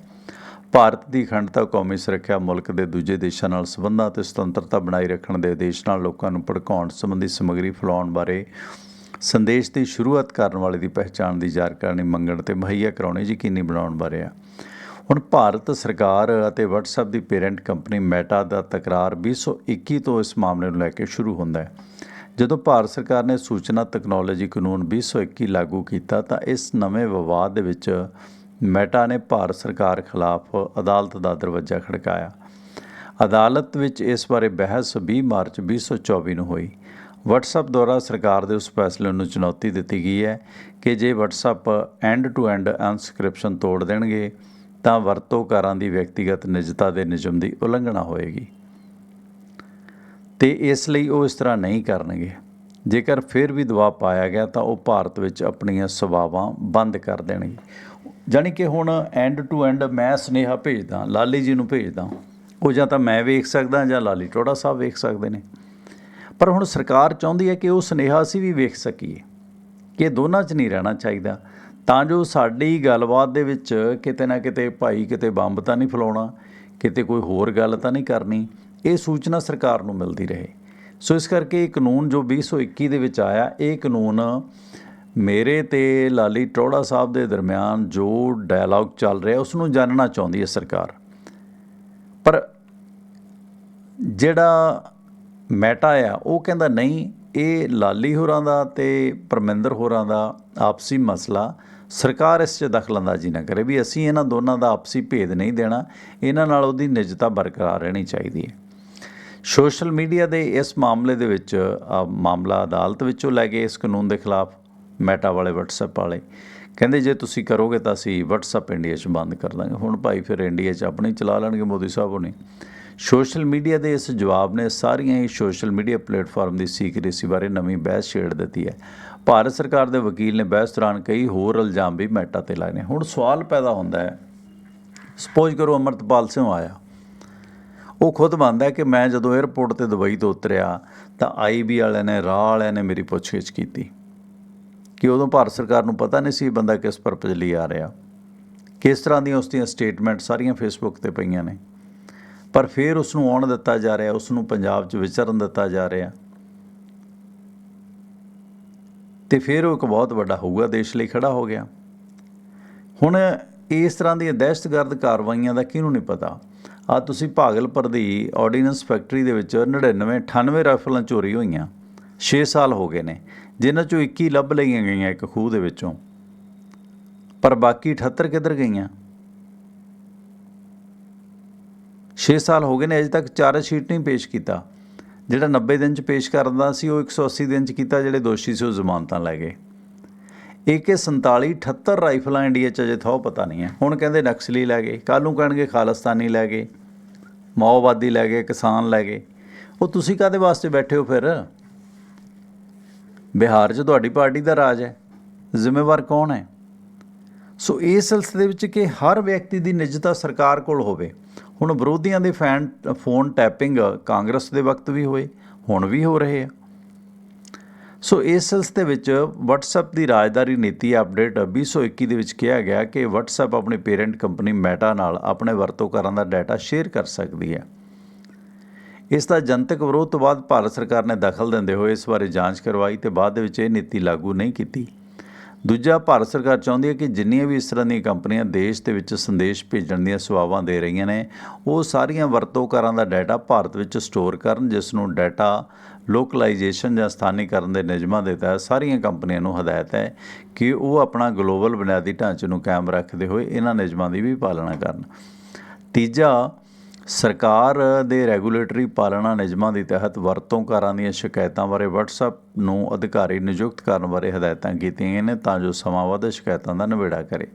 ਭਾਰਤ ਦੀ ਅਖੰਡਤਾ ਕੌਮੀ ਸੁਰੱਖਿਆ ਮੁਲਕ ਦੇ ਦੂਜੇ ਦੇਸ਼ਾਂ ਨਾਲ ਸਬੰਧਾਂ ਤੇ ਸੁਤੰਤਰਤਾ ਬਣਾਈ ਰੱਖਣ ਦੇ ਉਦੇਸ਼ ਨਾਲ ਲੋਕਾਂ ਨੂੰ ਭੜਕਾਉਣ ਸੰਬੰਧੀ ਸਮੱਗਰੀ ਫੈਲਾਉਣ ਬਾਰੇ ਸੰਦੇਸ਼ ਦੀ ਸ਼ੁਰੂਆਤ ਕਰਨ ਵਾਲੇ ਦੀ ਪਹਿਚਾਣ ਦੀ ਜਾਣਕਾਰੀ ਮੰਗਣ ਤੇ ਮੁਹੱਈਆ ਕਰਾਉਣੀ ਯਕੀਨੀ ਬਣਾਉਣ ਬਾਰੇ ਆ। ਹੁਣ ਭਾਰਤ ਸਰਕਾਰ ਅਤੇ WhatsApp ਦੀ ਪੇਰੈਂਟ ਕੰਪਨੀ ਮੈਟਾ ਦਾ ਤਕਰਾਰ 2021 ਤੋਂ ਇਸ ਮਾਮਲੇ ਨੂੰ ਲੈ ਕੇ ਸ਼ੁਰੂ ਹੁੰਦਾ ਹੈ। ਜਦੋਂ ਭਾਰਤ ਸਰਕਾਰ ਨੇ ਸੂਚਨਾ ਤਕਨਾਲੋਜੀ ਕਾਨੂੰਨ 2021 ਲਾਗੂ ਕੀਤਾ ਤਾਂ ਇਸ ਨਵੇਂ ਵਿਵਾਦ ਦੇ ਵਿੱਚ ਮੈਟਾ ਨੇ ਭਾਰਤ ਸਰਕਾਰ ਖਿਲਾਫ ਅਦਾਲਤ ਦਾ ਦਰਵਾਜ਼ਾ ਖੜਕਾਇਆ। ਅਦਾਲਤ ਵਿੱਚ ਇਸ ਬਾਰੇ ਬਹਿਸ 20 ਮਾਰਚ 2024 ਨੂੰ ਹੋਈ। WhatsApp ਦੁਆਰਾ ਸਰਕਾਰ ਦੇ ਉਸ ਫੈਸਲੇ ਨੂੰ ਚੁਣੌਤੀ ਦਿੱਤੀ ਗਈ ਹੈ ਕਿ ਜੇ WhatsApp end to end encryption ਤੋੜ ਦੇਣਗੇ, ਤਾਂ ਵਰਤੋਂਕਾਰਾਂ ਦੀ ਵਿਅਕਤੀਗਤ ਨਿੱਜਤਾ ਦੇ ਨਿਯਮ ਦੀ ਉਲੰਘਣਾ ਹੋਏਗੀ। ਤੇ ਇਸ ਲਈ ਉਹ ਇਸ ਤਰ੍ਹਾਂ ਨਹੀਂ ਕਰਨਗੇ। ਜੇਕਰ ਫਿਰ ਵੀ ਦਬਾਅ ਪਾਇਆ ਗਿਆ ਤਾਂ ਉਹ ਭਾਰਤ ਵਿੱਚ ਆਪਣੀਆਂ ਸੇਵਾਵਾਂ ਬੰਦ ਕਰ ਦੇਣਗੇ। ਜਾਣੀ ਕਿ ਹੁਣ ਐਂਡ ਟੂ ਐਂਡ ਮੈਂ ਸੁਨੇਹਾ ਭੇਜਦਾ, ਲਾਲੀ ਜੀ ਨੂੰ ਭੇਜਦਾ। ਉਹ ਜਾਂ ਤਾਂ ਮੈਂ ਵੇਖ ਸਕਦਾ ਜਾਂ ਲਾਲੀ ਟੋੜਾ ਸਾਹਿਬ ਵੇਖ ਸਕਦੇ ਨੇ। ਪਰ ਹੁਣ ਸਰਕਾਰ ਚਾਹੁੰਦੀ ਹੈ ਕਿ ਉਹ ਸੁਨੇਹਾ ਅਸੀਂ ਵੀ ਵੇਖ ਸਕੀਏ। ਕਿ ਦੋਨਾਂ 'ਚ ਨਹੀਂ ਰਹਿਣਾ ਚਾਹੀਦਾ। ਤਾਂ ਜੋ ਸਾਡੀ ਗੱਲਬਾਤ ਦੇ ਵਿੱਚ ਕਿਤੇ ਨਾ ਕਿਤੇ ਭਾਈ ਕਿਤੇ ਬੰਬ ਤਾਂ ਨਹੀਂ ਫਲਾਉਣਾ, ਕਿਤੇ ਕੋਈ ਹੋਰ ਗੱਲ ਤਾਂ ਨਹੀਂ ਕਰਨੀ, ਇਹ ਸੂਚਨਾ ਸਰਕਾਰ ਨੂੰ ਮਿਲਦੀ ਰਹੇ। ਸੋ ਇਸ ਕਰਕੇ ਇਹ ਕਾਨੂੰਨ ਜੋ 2021 ਦੇ ਵਿੱਚ ਆਇਆ, ਇਹ ਕਾਨੂੰਨ ਮੇਰੇ ਤੇ ਲਾਲੀ ਟੋੜਾ ਸਾਹਿਬ ਦੇ ਦਰਮਿਆਨ ਜੋ ਡਾਇਲੌਗ ਚੱਲ ਰਿਹਾ, ਉਸ ਨੂੰ ਜਾਣਨਾ ਚਾਹੁੰਦੀ ਹੈ ਸਰਕਾਰ। ਪਰ ਜਿਹੜਾ ਮੈਟਾ ਆ, ਉਹ ਕਹਿੰਦਾ ਨਹੀਂ, ਇਹ ਲਾਲੀ ਹੋਰਾਂ ਦਾ ਤੇ ਪਰਮਿੰਦਰ ਹੋਰਾਂ ਦਾ ਆਪਸੀ ਮਸਲਾ, ਸਰਕਾਰ ਇਸ 'ਚ ਦਖਲਅੰਦਾਜ਼ੀ ਨਾ ਕਰੇ ਵੀ ਅਸੀਂ ਇਹਨਾਂ ਦੋਨਾਂ ਦਾ ਆਪਸੀ ਭੇਦ ਨਹੀਂ ਦੇਣਾ, ਇਹਨਾਂ ਨਾਲ ਉਹਦੀ ਨਿਜਤਾ ਬਰਕਰਾਰ ਰਹਿਣੀ ਚਾਹੀਦੀ ਹੈ। ਸੋਸ਼ਲ ਮੀਡੀਆ ਦੇ ਇਸ ਮਾਮਲੇ ਦੇ ਵਿੱਚ ਮਾਮਲਾ ਅਦਾਲਤ ਵਿੱਚੋਂ ਲੈ ਕੇ ਇਸ ਕਾਨੂੰਨ ਦੇ ਖਿਲਾਫ ਮੈਟਾ ਵਾਲੇ WhatsApp ਵਾਲੇ। ਕਹਿੰਦੇ ਜੇ ਤੁਸੀਂ ਕਰੋਗੇ ਤਾਂ ਅਸੀਂ WhatsApp ਇੰਡੀਆ 'ਚ ਬੰਦ ਕਰ ਦਾਂਗੇ। ਹੁਣ ਭਾਈ ਫਿਰ ਇੰਡੀਆ 'ਚ ਆਪਣੇ ਚਲਾ ਲੈਣਗੇ ਮੋਦੀ ਸਾਹਿਬ ਉਹਨੇ ਸੋਸ਼ਲ ਮੀਡੀਆ ਦੇ ਇਸ ਜਵਾਬ ਨੇ ਸਾਰੀਆਂ ਹੀ ਸੋਸ਼ਲ ਮੀਡੀਆ ਪਲੇਟਫਾਰਮ ਦੀ ਸੀਕ੍ਰੇਸੀ ਬਾਰੇ ਨਵੀਂ ਬਹਿਸ ਛੇੜ ਦਿੱਤੀ ਹੈ। ਭਾਰਤ ਸਰਕਾਰ ਦੇ ਵਕੀਲ ਨੇ ਬਹਿਸ ਦੌਰਾਨ ਕਈ ਹੋਰ ਇਲਜ਼ਾਮ ਵੀ ਮੈਟਾ ਤੇ ਲਾਏ ਨੇ। ਹੁਣ ਸਵਾਲ ਪੈਦਾ ਹੁੰਦਾ ਹੈ। ਸਪੋਜ਼ ਕਰੋ ਅਮਰਤਪਾਲ ਸਿੰਘ ਆਇਆ। ਉਹ ਖੁਦ ਮੰਨਦਾ ਕਿ ਮੈਂ ਜਦੋਂ 에ਅਰਪੋਰਟ ਤੇ ਦੁਬਈ ਤੋਂ ਉਤਰਿਆ ਤਾਂ ਆਈਬੀ ਵਾਲਿਆਂ ਨੇ, ਰਾਹ ਵਾਲਿਆਂ ਨੇ ਮੇਰੀ ਪੁੱਛਗਿੱਛ ਕੀਤੀ ਕਿ ਉਦੋਂ ਭਾਰਤ ਸਰਕਾਰ ਨੂੰ ਪਤਾ ਨਹੀਂ ਸੀ ਬੰਦਾ ਕਿਸ ਪਰਪਸ ਲਈ ਆ ਰਿਹਾ। ਕਿਸ ਤਰ੍ਹਾਂ ਦੀਆਂ ਉਸ ਦੀਆਂ ਸਟੇਟਮੈਂਟ ਸਾਰੀਆਂ ਫੇਸਬੁੱਕ ਤੇ ਪਈਆਂ ਨੇ। ਪਰ ਫਿਰ ਉਸ ਨੂੰ ਆਉਣ ਦਿੱਤਾ ਜਾ ਰਿਹਾ ਉਸ ਨੂੰ ਪੰਜਾਬ 'ਚ ਵਿਚਰਨ ਦਿੱਤਾ ਜਾ ਰਿਹਾ। ਤੇ ਫਿਰ ਉਹ ਇੱਕ ਬਹੁਤ ਵੱਡਾ ਹੋਊਗਾ, ਦੇਸ਼ ਲਈ ਖੜਾ ਹੋ ਗਿਆ। ਹੁਣ ਇਸ ਤਰ੍ਹਾਂ ਦੀਆਂ ਦਹਿਸ਼ਤਗਰਦ ਕਾਰਵਾਈਆਂ ਦਾ ਕਿਹਨੂੰ ਨਹੀਂ ਪਤਾ? ਆ ਤੁਸੀਂ ਭਾਗਲਪੁਰ ਦੀ ਆਰਡੀਨੈਂਸ ਫੈਕਟਰੀ ਦੇ ਵਿੱਚ 99 98 ਰਾਈਫਲਾਂ ਚੋਰੀ ਹੋਈਆਂ। 6 ਸਾਲ ਹੋ ਗਏ ਨੇ, ਜਿਨ੍ਹਾਂ ਚੋਂ 21 ਲੱਭ ਲਈਆਂ ਗਈਆਂ ਇੱਕ ਖੂਹ ਦੇ ਵਿੱਚੋਂ। ਪਰ ਬਾਕੀ 78 ਕਿੱਧਰ ਗਈਆਂ? 6 ਸਾਲ ਹੋ ਗਏ ਨੇ, ਅਜੇ ਤੱਕ ਚਾਰਜ ਸ਼ੀਟ ਨਹੀਂ ਪੇਸ਼ ਕੀਤਾ। ਜਿਹੜਾ 90 ਦਿਨ ਚ ਪੇਸ਼ ਕਰਦਾ ਸੀ, ਉਹ 180 ਦਿਨ ਚ ਕੀਤਾ, ਜਿਹੜੇ ਦੋਸ਼ੀ ਸੀ, ਉਹ ਜ਼ਮਾਨਤਾਂ ਲੈ ਗਏ। AK 47 78 ਰਾਈਫਲਾਂ ਇੰਡੀਆ ਚ ਅਜੇ ਥੋ ਪਤਾ ਨਹੀਂ ਹੈ। ਹੁਣ ਕਹਿੰਦੇ ਨਕਸਲੀ ਲੈ ਗਏ, ਕੱਲ੍ਹ ਨੂੰ ਕਹਿਣਗੇ ਖਾਲਿਸਤਾਨੀ ਲੈ ਗਏ, ਮਾਓਵਾਦੀ ਲੈ ਗਏ, ਕਿਸਾਨ ਲੈ ਗਏ। ਉਹ ਤੁਸੀਂ ਕਾਦੇ ਵਾਸਤੇ ਬੈਠੇ ਹੋ ਫਿਰ? ਬਿਹਾਰ 'ਚ ਤੁਹਾਡੀ ਪਾਰਟੀ ਦਾ ਰਾਜ ਹੈ, ਜ਼ਿੰਮੇਵਾਰ ਕੌਣ ਹੈ? ਸੋ ਇਸ ਸਿਲਸਿਲੇ ਵਿੱਚ ਕਿ ਹਰ ਵਿਅਕਤੀ ਦੀ ਨਿੱਜਤਾ ਸਰਕਾਰ ਕੋਲ ਹੋਵੇ। ਹੁਣ ਵਿਰੋਧੀਆਂ ਦੇ ਫੈਨ, ਫੋਨ ਟੈਪਿੰਗ ਕਾਂਗਰਸ ਦੇ ਵਕਤ ਵੀ ਹੋਏ, ਹੁਣ ਵੀ ਹੋ ਰਹੇ ਆ। ਸੋ ਇਸ ਸਿਲਸਿਲੇ ਵਿੱਚ WhatsApp ਦੀ ਰਾਜਦਾਰੀ ਨੀਤੀ ਅਪਡੇਟ 2021 ਦੇ ਵਿੱਚ ਕਿਹਾ ਗਿਆ ਕਿ WhatsApp ਆਪਣੀ ਪੇਰੈਂਟ ਕੰਪਨੀ ਮੈਟਾ ਨਾਲ ਆਪਣੇ ਵਰਤੋਂਕਾਰਾਂ ਦਾ ਡਾਟਾ ਸ਼ੇਅਰ ਕਰ ਸਕਦੀ ਹੈ। ਇਸ ਦਾ ਜਨਤਕ ਵਿਰੋਧ ਤੋਂ ਬਾਅਦ ਭਾਰਤ ਸਰਕਾਰ ਨੇ ਦਖਲ ਦਿੰਦੇ ਹੋਏ ਇਸ ਬਾਰੇ ਜਾਂਚ ਕਰਵਾਈ ਤੇ ਬਾਅਦ ਦੇ ਵਿੱਚ ਇਹ ਨੀਤੀ ਲਾਗੂ ਨਹੀਂ ਕੀਤੀ। ਦੂਜਾ, ਭਾਰਤ ਸਰਕਾਰ ਚਾਹੁੰਦੀ ਹੈ ਕਿ ਜਿੰਨੀਆਂ ਵੀ ਇਸ ਤਰ੍ਹਾਂ ਦੀਆਂ ਕੰਪਨੀਆਂ ਦੇਸ਼ ਦੇ ਵਿੱਚ ਸੰਦੇਸ਼ ਭੇਜਣ ਦੀਆਂ ਸੇਵਾਵਾਂ ਦੇ ਰਹੀਆਂ ਨੇ, ਉਹ ਸਾਰੀਆਂ ਵਰਤੋਂਕਾਰਾਂ ਦਾ ਡਾਟਾ ਭਾਰਤ ਵਿੱਚ ਸਟੋਰ ਕਰਨ, ਜਿਸ ਨੂੰ ਡਾਟਾ ਲੋਕਲਾਈਜੇਸ਼ਨ ਜਾਂ ਸਥਾਨੀਕਰਨ ਦੇ ਨਿਯਮਾਂ ਦੇ ਤਹਿਤ ਸਾਰੀਆਂ ਕੰਪਨੀਆਂ ਨੂੰ ਹਦਾਇਤ ਹੈ ਕਿ ਉਹ ਆਪਣਾ ਗਲੋਬਲ ਬੁਨਿਆਦੀ ਢਾਂਚੇ ਨੂੰ ਕਾਇਮ ਰੱਖਦੇ ਹੋਏ ਇਹਨਾਂ ਨਿਯਮਾਂ ਦੀ ਵੀ ਪਾਲਣਾ ਕਰਨ। ਤੀਜਾ ਸਰਕਾਰ ਦੇ ਰੈਗੂਲੇਟਰੀ ਪਾਲਣਾ ਨਿਯਮਾਂ ਦੇ ਤਹਿਤ ਵਰਤੋਂਕਾਰਾਂ ਦੀਆਂ ਸ਼ਿਕਾਇਤਾਂ ਬਾਰੇ WhatsApp ਨੂੰ ਅਧਿਕਾਰੀ ਨਿਯੁਕਤ ਕਰਨ ਬਾਰੇ ਹਦਾਇਤਾਂ ਕੀਤੀਆਂ ਗਈਆਂ ਨੇ ਤਾਂ ਜੋ ਸਮਾਂਬੱਧ ਸ਼ਿਕਾਇਤਾਂ ਦਾ ਨਿਬੇੜਾ ਕਰੇ।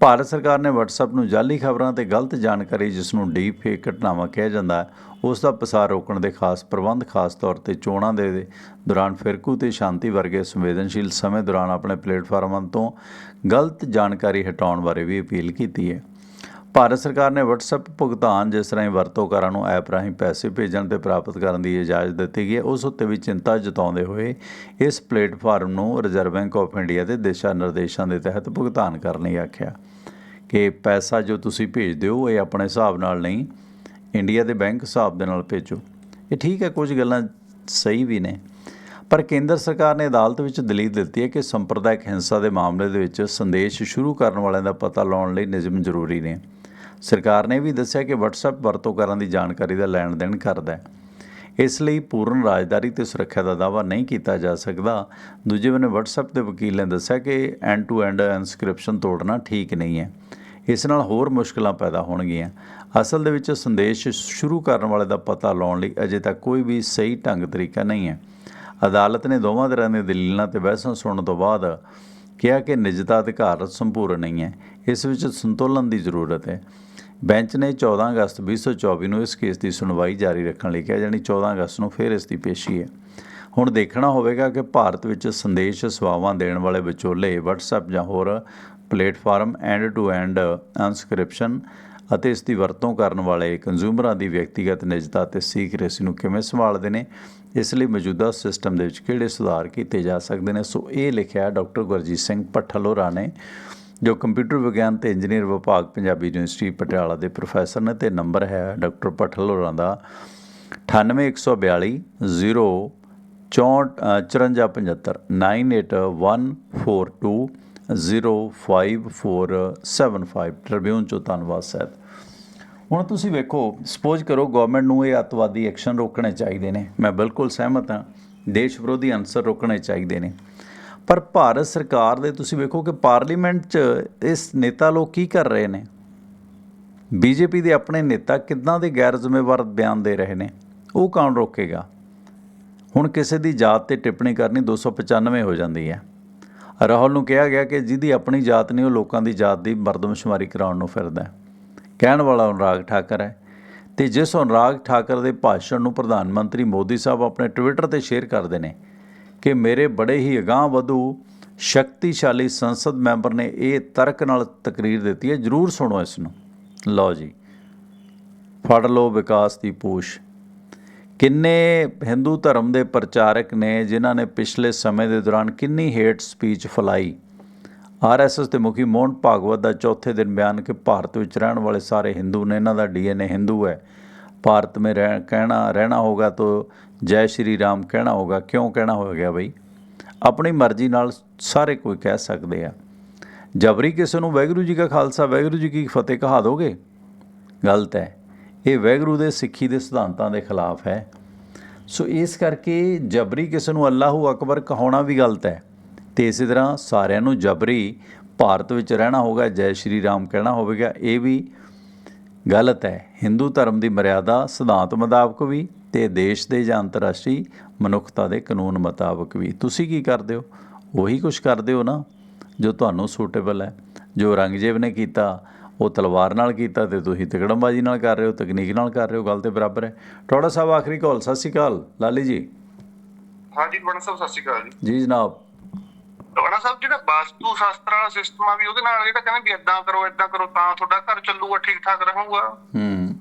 ਭਾਰਤ ਸਰਕਾਰ ਨੇ WhatsApp ਨੂੰ ਜਾਅਲੀ ਖਬਰਾਂ ਤੇ ਗਲਤ ਜਾਣਕਾਰੀ ਜਿਸ ਨੂੰ ਡੀਪ ਫੇਕ ਘਟਨਾਵਾਂ ਕਿਹਾ ਜਾਂਦਾ ਹੈ, ਉਸ ਦਾ ਪਸਾਰ ਰੋਕਣ ਦੇ ਖਾਸ ਪ੍ਰਬੰਧ ਖਾਸ ਤੌਰ ਤੇ ਚੋਣਾਂ ਦੇ ਦੌਰਾਨ ਫਿਰਕੂ ਤੇ ਸ਼ਾਂਤੀ ਵਰਗੇ ਸੰਵੇਦਨਸ਼ੀਲ ਸਮੇਂ ਦੌਰਾਨ ਆਪਣੇ ਪਲੇਟਫਾਰਮਾਂ ਤੋਂ ਗਲਤ ਜਾਣਕਾਰੀ ਹਟਾਉਣ ਬਾਰੇ ਵੀ ਅਪੀਲ ਕੀਤੀ ਹੈ। ਭਾਰਤ ਸਰਕਾਰ ਨੇ WhatsApp ਭੁਗਤਾਨ ਜਿਸ ਰਾਹੀਂ ਵਰਤੋਂਕਾਰਾਂ ਨੂੰ ਐਪ ਰਾਹੀਂ ਪੈਸੇ ਭੇਜਣ ਤੇ ਪ੍ਰਾਪਤ ਕਰਨ ਦੀ ਇਜਾਜ਼ਤ ਦਿੱਤੀ ਗਈ ਹੈ, ਉਸ ਉੱਤੇ ਵੀ ਚਿੰਤਾ ਜਤਾਉਂਦੇ ਹੋਏ ਇਸ ਪਲੇਟਫਾਰਮ ਨੂੰ ਰਿਜ਼ਰਵ ਬੈਂਕ ਆਫ ਇੰਡੀਆ ਦੇ ਦਿਸ਼ਾ ਨਿਰਦੇਸ਼ਾਂ ਦੇ ਤਹਿਤ ਭੁਗਤਾਨ ਕਰਨ ਲਈ ਆਖਿਆ ਕਿ ਪੈਸਾ ਜੋ ਤੁਸੀਂ ਭੇਜਦੇ ਹੋ, ਇਹ ਆਪਣੇ ਹਿਸਾਬ ਨਾਲ ਨਹੀਂ ਇੰਡੀਆ ਦੇ ਬੈਂਕ ਹਿਸਾਬ ਦੇ ਨਾਲ ਭੇਜੋ। ਇਹ ਠੀਕ ਹੈ, ਕੁਝ ਗੱਲਾਂ ਸਹੀ ਵੀ ਨੇ, ਪਰ ਕੇਂਦਰ ਸਰਕਾਰ ਨੇ ਅਦਾਲਤ ਵਿੱਚ ਦਲੀਲ ਦਿੱਤੀ ਹੈ ਕਿ ਸੰਪਰਦਾਇਕ ਹਿੰਸਾ ਦੇ ਮਾਮਲੇ ਦੇ ਵਿੱਚ ਸੰਦੇਸ਼ ਸ਼ੁਰੂ ਕਰਨ ਵਾਲਿਆਂ ਦਾ ਪਤਾ ਲਾਉਣ ਲਈ ਨਿਯਮ ਜ਼ਰੂਰੀ ਨੇ। ਸਰਕਾਰ ਨੇ ਵੀ ਦੱਸਿਆ ਕਿ WhatsApp ਵਰਤੋਂਕਾਰਾਂ ਦੀ ਜਾਣਕਾਰੀ ਦਾ ਲੈਣ ਦੇਣ ਕਰਦਾ ਹੈ। ਇਸ ਲਈ ਪੂਰਨ ਰਾਜਦਾਰੀ ਤੇ ਸੁਰੱਖਿਆ ਦਾ ਦਾਅਵਾ ਨਹੀਂ ਕੀਤਾ ਜਾ ਸਕਦਾ। ਦੂਜੇ ਬੰਨੇ WhatsApp ਦੇ ਵਕੀਲ ਨੇ ਦੱਸਿਆ ਕਿ ਐਂਡ ਟੂ ਐਂਡ ਇਨਸਕ੍ਰਿਪਸ਼ਨ ਤੋੜਨਾ ਠੀਕ ਨਹੀਂ ਹੈ। ਇਸ ਨਾਲ ਹੋਰ ਮੁਸ਼ਕਲਾਂ ਪੈਦਾ ਹੋਣਗੀਆਂ। ਅਸਲ ਦੇ ਵਿੱਚ ਸੰਦੇਸ਼ ਸ਼ੁਰੂ ਕਰਨ ਵਾਲੇ ਦਾ ਪਤਾ ਲਾਉਣ ਲਈ ਅਜੇ ਤੱਕ ਕੋਈ ਵੀ ਸਹੀ ਢੰਗ ਤਰੀਕਾ ਨਹੀਂ ਹੈ। ਅਦਾਲਤ ਨੇ ਦੋਵਾਂ ਤਰ੍ਹਾਂ ਦੀਆਂ ਦਲੀਲਾਂ ਤੇ ਬਹਿਸਾਂ ਸੁਣਨ ਤੋਂ ਬਾਅਦ ਕਿਹਾ ਕਿ ਨਿਜਤਾ ਅਧਿਕਾਰ ਸੰਪੂਰਨ ਨਹੀਂ ਹੈ। ਇਸ ਵਿੱਚ ਸੰਤੁਲਨ ਦੀ ਜ਼ਰੂਰਤ ਹੈ। ਬੈਂਚ ਨੇ 14 ਅਗਸਤ 2024 ਨੂੰ ਇਸ ਕੇਸ ਦੀ ਸੁਣਵਾਈ ਜਾਰੀ ਰੱਖਣ ਲਈ ਕਿਹਾ ਜਾਨੀ 14 ਅਗਸਤ ਨੂੰ ਫਿਰ ਇਸ ਦੀ ਪੇਸ਼ੀ ਹੈ। ਹੁਣ ਦੇਖਣਾ ਹੋਵੇਗਾ ਕਿ ਭਾਰਤ ਵਿੱਚ ਸੰਦੇਸ਼ ਸੇਵਾਵਾਂ ਦੇਣ ਵਾਲੇ ਵਿਚੋਲੇ WhatsApp ਜਾਂ ਹੋਰ platform end to end encryption ਅਤੇ ਇਸ ਦੀ ਵਰਤੋਂ ਕਰਨ ਵਾਲੇ ਕੰਜ਼ੂਮਰਾਂ ਦੀ ਵਿਅਕਤੀਗਤ ਨਿਜਤਾ ਤੇ ਸੀਕ੍ਰੇਸੀ ਨੂੰ ਕਿਵੇਂ ਸੰਭਾਲਦੇ ਨੇ, ਇਸ ਲਈ ਮੌਜੂਦਾ ਸਿਸਟਮ ਦੇ ਵਿੱਚ ਕਿਹੜੇ ਸੁਧਾਰ ਕੀਤੇ ਜਾ ਸਕਦੇ ਨੇ? ਸੋ ਇਹ ਲਿਖਿਆ ਡਾਕਟਰ ਗੁਰਜੀਤ ਸਿੰਘ ਭੱਠਲੋਰਾ ਨੇ ਜੋ ਕੰਪਿਊਟਰ ਵਿਗਿਆਨ ਤੇ ਇੰਜੀਨੀਅਰ ਵਿਭਾਗ ਪੰਜਾਬੀ ਯੂਨੀਵਰਸਿਟੀ ਪਟਿਆਲਾ ਦੇ ਪ੍ਰੋਫੈਸਰ ਨੇ ਤੇ ਨੰਬਰ ਹੈ ਡਾਕਟਰ ਭੱਠਲੋਰਾ ਦਾ 98142 0 5475 9814205475 ਟ੍ਰਿਬਿਊਨ ਚੋਂ ਧੰਨਵਾਦ ਸਾਹਿਬ ਹੁਣ ਤੁਸੀਂ ਵੇਖੋ ਸਪੋਜ਼ ਕਰੋ ਗਵਰਨਮੈਂਟ ਨੂੰ ਇਹ ਅੱਤਵਾਦੀ ਐਕਸ਼ਨ ਰੋਕਣੇ ਚਾਹੀਦੇ ਨੇ ਮੈਂ ਬਿਲਕੁਲ ਸਹਿਮਤ ਹਾਂ ਦੇਸ਼ ਵਿਰੋਧੀ ਅਨਸਰ ਰੋਕਣੇ ਚਾਹੀਦੇ ਨੇ ਪਰ ਭਾਰਤ ਸਰਕਾਰ ਦੇ ਤੁਸੀਂ ਵੇਖੋ ਕਿ ਪਾਰਲੀਮੈਂਟ 'ਚ ਇਸ ਨੇਤਾ ਲੋਕ ਕੀ ਕਰ ਰਹੇ ਨੇ? ਬੀਜੇਪੀ ਦੇ ਆਪਣੇ ਨੇਤਾ ਕਿੱਦਾਂ ਦੇ ਗੈਰ ਜ਼ਿੰਮੇਵਾਰ ਬਿਆਨ ਦੇ ਰਹੇ ਨੇ? ਉਹ ਕੌਣ ਰੋਕੇਗਾ? ਹੁਣ ਕਿਸੇ ਦੀ ਜਾਤ ਤੇ ਟਿੱਪਣੀ ਕਰਨੀ 295 ਹੋ ਜਾਂਦੀ ਹੈ। ਰਾਹੁਲ ਨੂੰ ਕਿਹਾ ਗਿਆ ਕਿ ਜਿਹਦੀ ਆਪਣੀ ਜਾਤ ਨਹੀਂ, ਉਹ ਲੋਕਾਂ ਦੀ ਜਾਤ ਦੀ ਮਰਦਮਸ਼ੁਮਾਰੀ ਕਰਾਉਣ ਨੂੰ ਫਿਰਦਾ ਹੈ। ਕਹਿਣ ਵਾਲਾ ਅਨੁਰਾਗ ਠਾਕਰ ਹੈ। ਤੇ ਜਿਸ ਅਨੁਰਾਗ ਠਾਕਰ ਦੇ ਭਾਸ਼ਣ ਨੂੰ ਪ੍ਰਧਾਨ ਮੰਤਰੀ ਮੋਦੀ ਸਾਹਿਬ ਆਪਣੇ ਟਵਿੱਟਰ ਤੇ ਸ਼ੇਅਰ ਕਰਦੇ ਨੇ ਕਿ ਮੇਰੇ ਬੜੇ ਹੀ ਅਗਾਹ ਵਧੂ ਸ਼ਕਤੀਸ਼ਾਲੀ ਸੰਸਦ ਮੈਂਬਰ ਨੇ ਇਹ ਤਰਕ ਨਾਲ ਤਕਰੀਰ ਦਿੱਤੀ ਹੈ। ਜਰੂਰ ਸੁਣੋ ਇਸ ਨੂੰ ਲਓ ਜੀ। ਫੜ ਲਓ ਵਿਕਾਸ ਦੀ ਪੂਛ। ਕਿੰਨੇ ਹਿੰਦੂ ਧਰਮ ਦੇ ਪ੍ਰਚਾਰਕ ਨੇ ਜਿਨ੍ਹਾਂ ਨੇ ਪਿਛਲੇ ਸਮੇਂ ਦੇ ਦੌਰਾਨ ਕਿੰਨੀ ਹੇਟ ਸਪੀਚ ਫਲਾਈ? ਆਰਐਸਐਸ ਦੇ ਮੁਖੀ ਮੋਹਨ ਭਾਗਵਤ ਦਾ ਚੌਥੇ ਦਿਨ ਬਿਆਨ ਕਿ ਭਾਰਤ ਵਿੱਚ ਰਹਿਣ ਵਾਲੇ ਸਾਰੇ ਹਿੰਦੂ ਨੇ, ਇਹਨਾਂ ਦਾ ਡੀਐਨਏ ਹਿੰਦੂ ਹੈ। ਭਾਰਤ ਮੇ ਰਹਿ, ਕਹਿਣਾ, ਰਹਿਣਾ ਹੋਗਾ ਤੋ ਜੈ ਸ਼੍ਰੀ ਰਾਮ ਕਹਿਣਾ ਹੋਗਾ ਕਿਉਂ ਕਹਿਣਾ ਹੋ ਗਿਆ ਬਈ? ਆਪਣੀ ਮਰਜ਼ੀ ਨਾਲ ਸਾਰੇ ਕੋਈ ਕਹਿ ਸਕਦੇ ਆ। ਜਬਰੀ ਕਿਸੇ ਨੂੰ ਵਾਹਿਗੁਰੂ ਜੀ ਕਾ ਖਾਲਸਾ ਵਾਹਿਗੁਰੂ ਜੀ ਕੀ ਫਤਿਹ ਕਹਾ ਦੋਗੇ? ਗਲਤ ਹੈ। ਇਹ ਵਾਹਿਗੁਰੂ ਦੇ ਸਿੱਖੀ ਦੇ ਸਿਧਾਂਤਾਂ ਦੇ ਖਿਲਾਫ ਹੈ। ਸੋ ਇਸ ਕਰਕੇ ਜਬਰੀ ਕਿਸੇ ਨੂੰ ਅੱਲਾਹੂ ਅਕਬਰ ਕਹਾਉਣਾ ਵੀ ਗਲਤ ਹੈ। ਤੇ ਇਸੇ ਤਰ੍ਹਾਂ ਸਾਰਿਆਂ ਨੂੰ ਜਬਰੀ ਭਾਰਤ ਵਿੱਚ ਰਹਿਣਾ ਹੋਗਾ ਜੈ ਸ਼੍ਰੀ ਰਾਮ ਕਹਿਣਾ ਹੋਵੇਗਾ, ਇਹ ਵੀ ਗਲਤ ਹੈ। ਹਿੰਦੂ ਧਰਮ ਦੀ ਮਰਿਆਦਾ ਸਿਧਾਂਤ ਮੁਤਾਬਕ ਵੀ ਤੇ ਦੇਸ਼ ਦੇ ਜਾਂ ਅੰਤਰਰਾਸ਼ਟਰੀ ਮਨੁੱਖਤਾ ਦੇ ਕਾਨੂੰਨ ਮੁਤਾਬਕ ਵੀ। ਤੁਸੀਂ ਕੀ ਕਰਦੇ ਹੋ? ਉਹੀ ਕੁਝ ਕਰਦੇ ਹੋ ਨਾ ਜੋ ਤੁਹਾਨੂੰ ਸੂਟੇਬਲ ਹੈ। ਜੋ ਔਰੰਗਜ਼ੇਬ ਨੇ ਕੀਤਾ ਉਹ ਤਲਵਾਰ ਨਾਲ ਕੀਤਾ ਤੇ ਤੁਸੀਂ ਤਿਕੜਮਬਾਜ਼ੀ ਨਾਲ ਕਰ ਰਹੇ ਹੋ ਤਕਨੀਕ ਨਾਲ ਕਰ ਰਹੇ ਹੋ ਗੱਲ ਤੇ ਬਰਾਬਰ ਹੈ। ਟੋੜਾ ਸਾਹਿਬ ਆਖਰੀ ਕਾਲ ਸਤਿ ਸ਼੍ਰੀ ਅਕਾਲ। ਲਾਲੀ ਜੀ। ਹਾਂਜੀ ਬਣਾ ਸਾਹਿਬ ਸਤਿ ਸ਼੍ਰੀ ਅਕਾਲ ਜੀ। ਜੀ ਜਨਾਬ। ਬਣਾ ਸਾਹਿਬ ਜਿਹੜਾ ਵਾਸਤੂ ਸ਼ਾਸਤਰ ਵਾਲਾ ਸਿਸਟਮ ਆ ਵੀ ਉਹਦੇ ਨਾਲ ਜਿਹੜਾ ਕਹਿੰਦੇ ਵੀ ਇਦਾਂ ਕਰੋ ਇਦਾਂ ਕਰੋ ਤਾਂ ਤੁਹਾਡਾ ਘਰ ਚੱਲੂਗਾ ਠੀਕ ਠਾਕ ਰਹੂਗਾ। ਹੂੰ।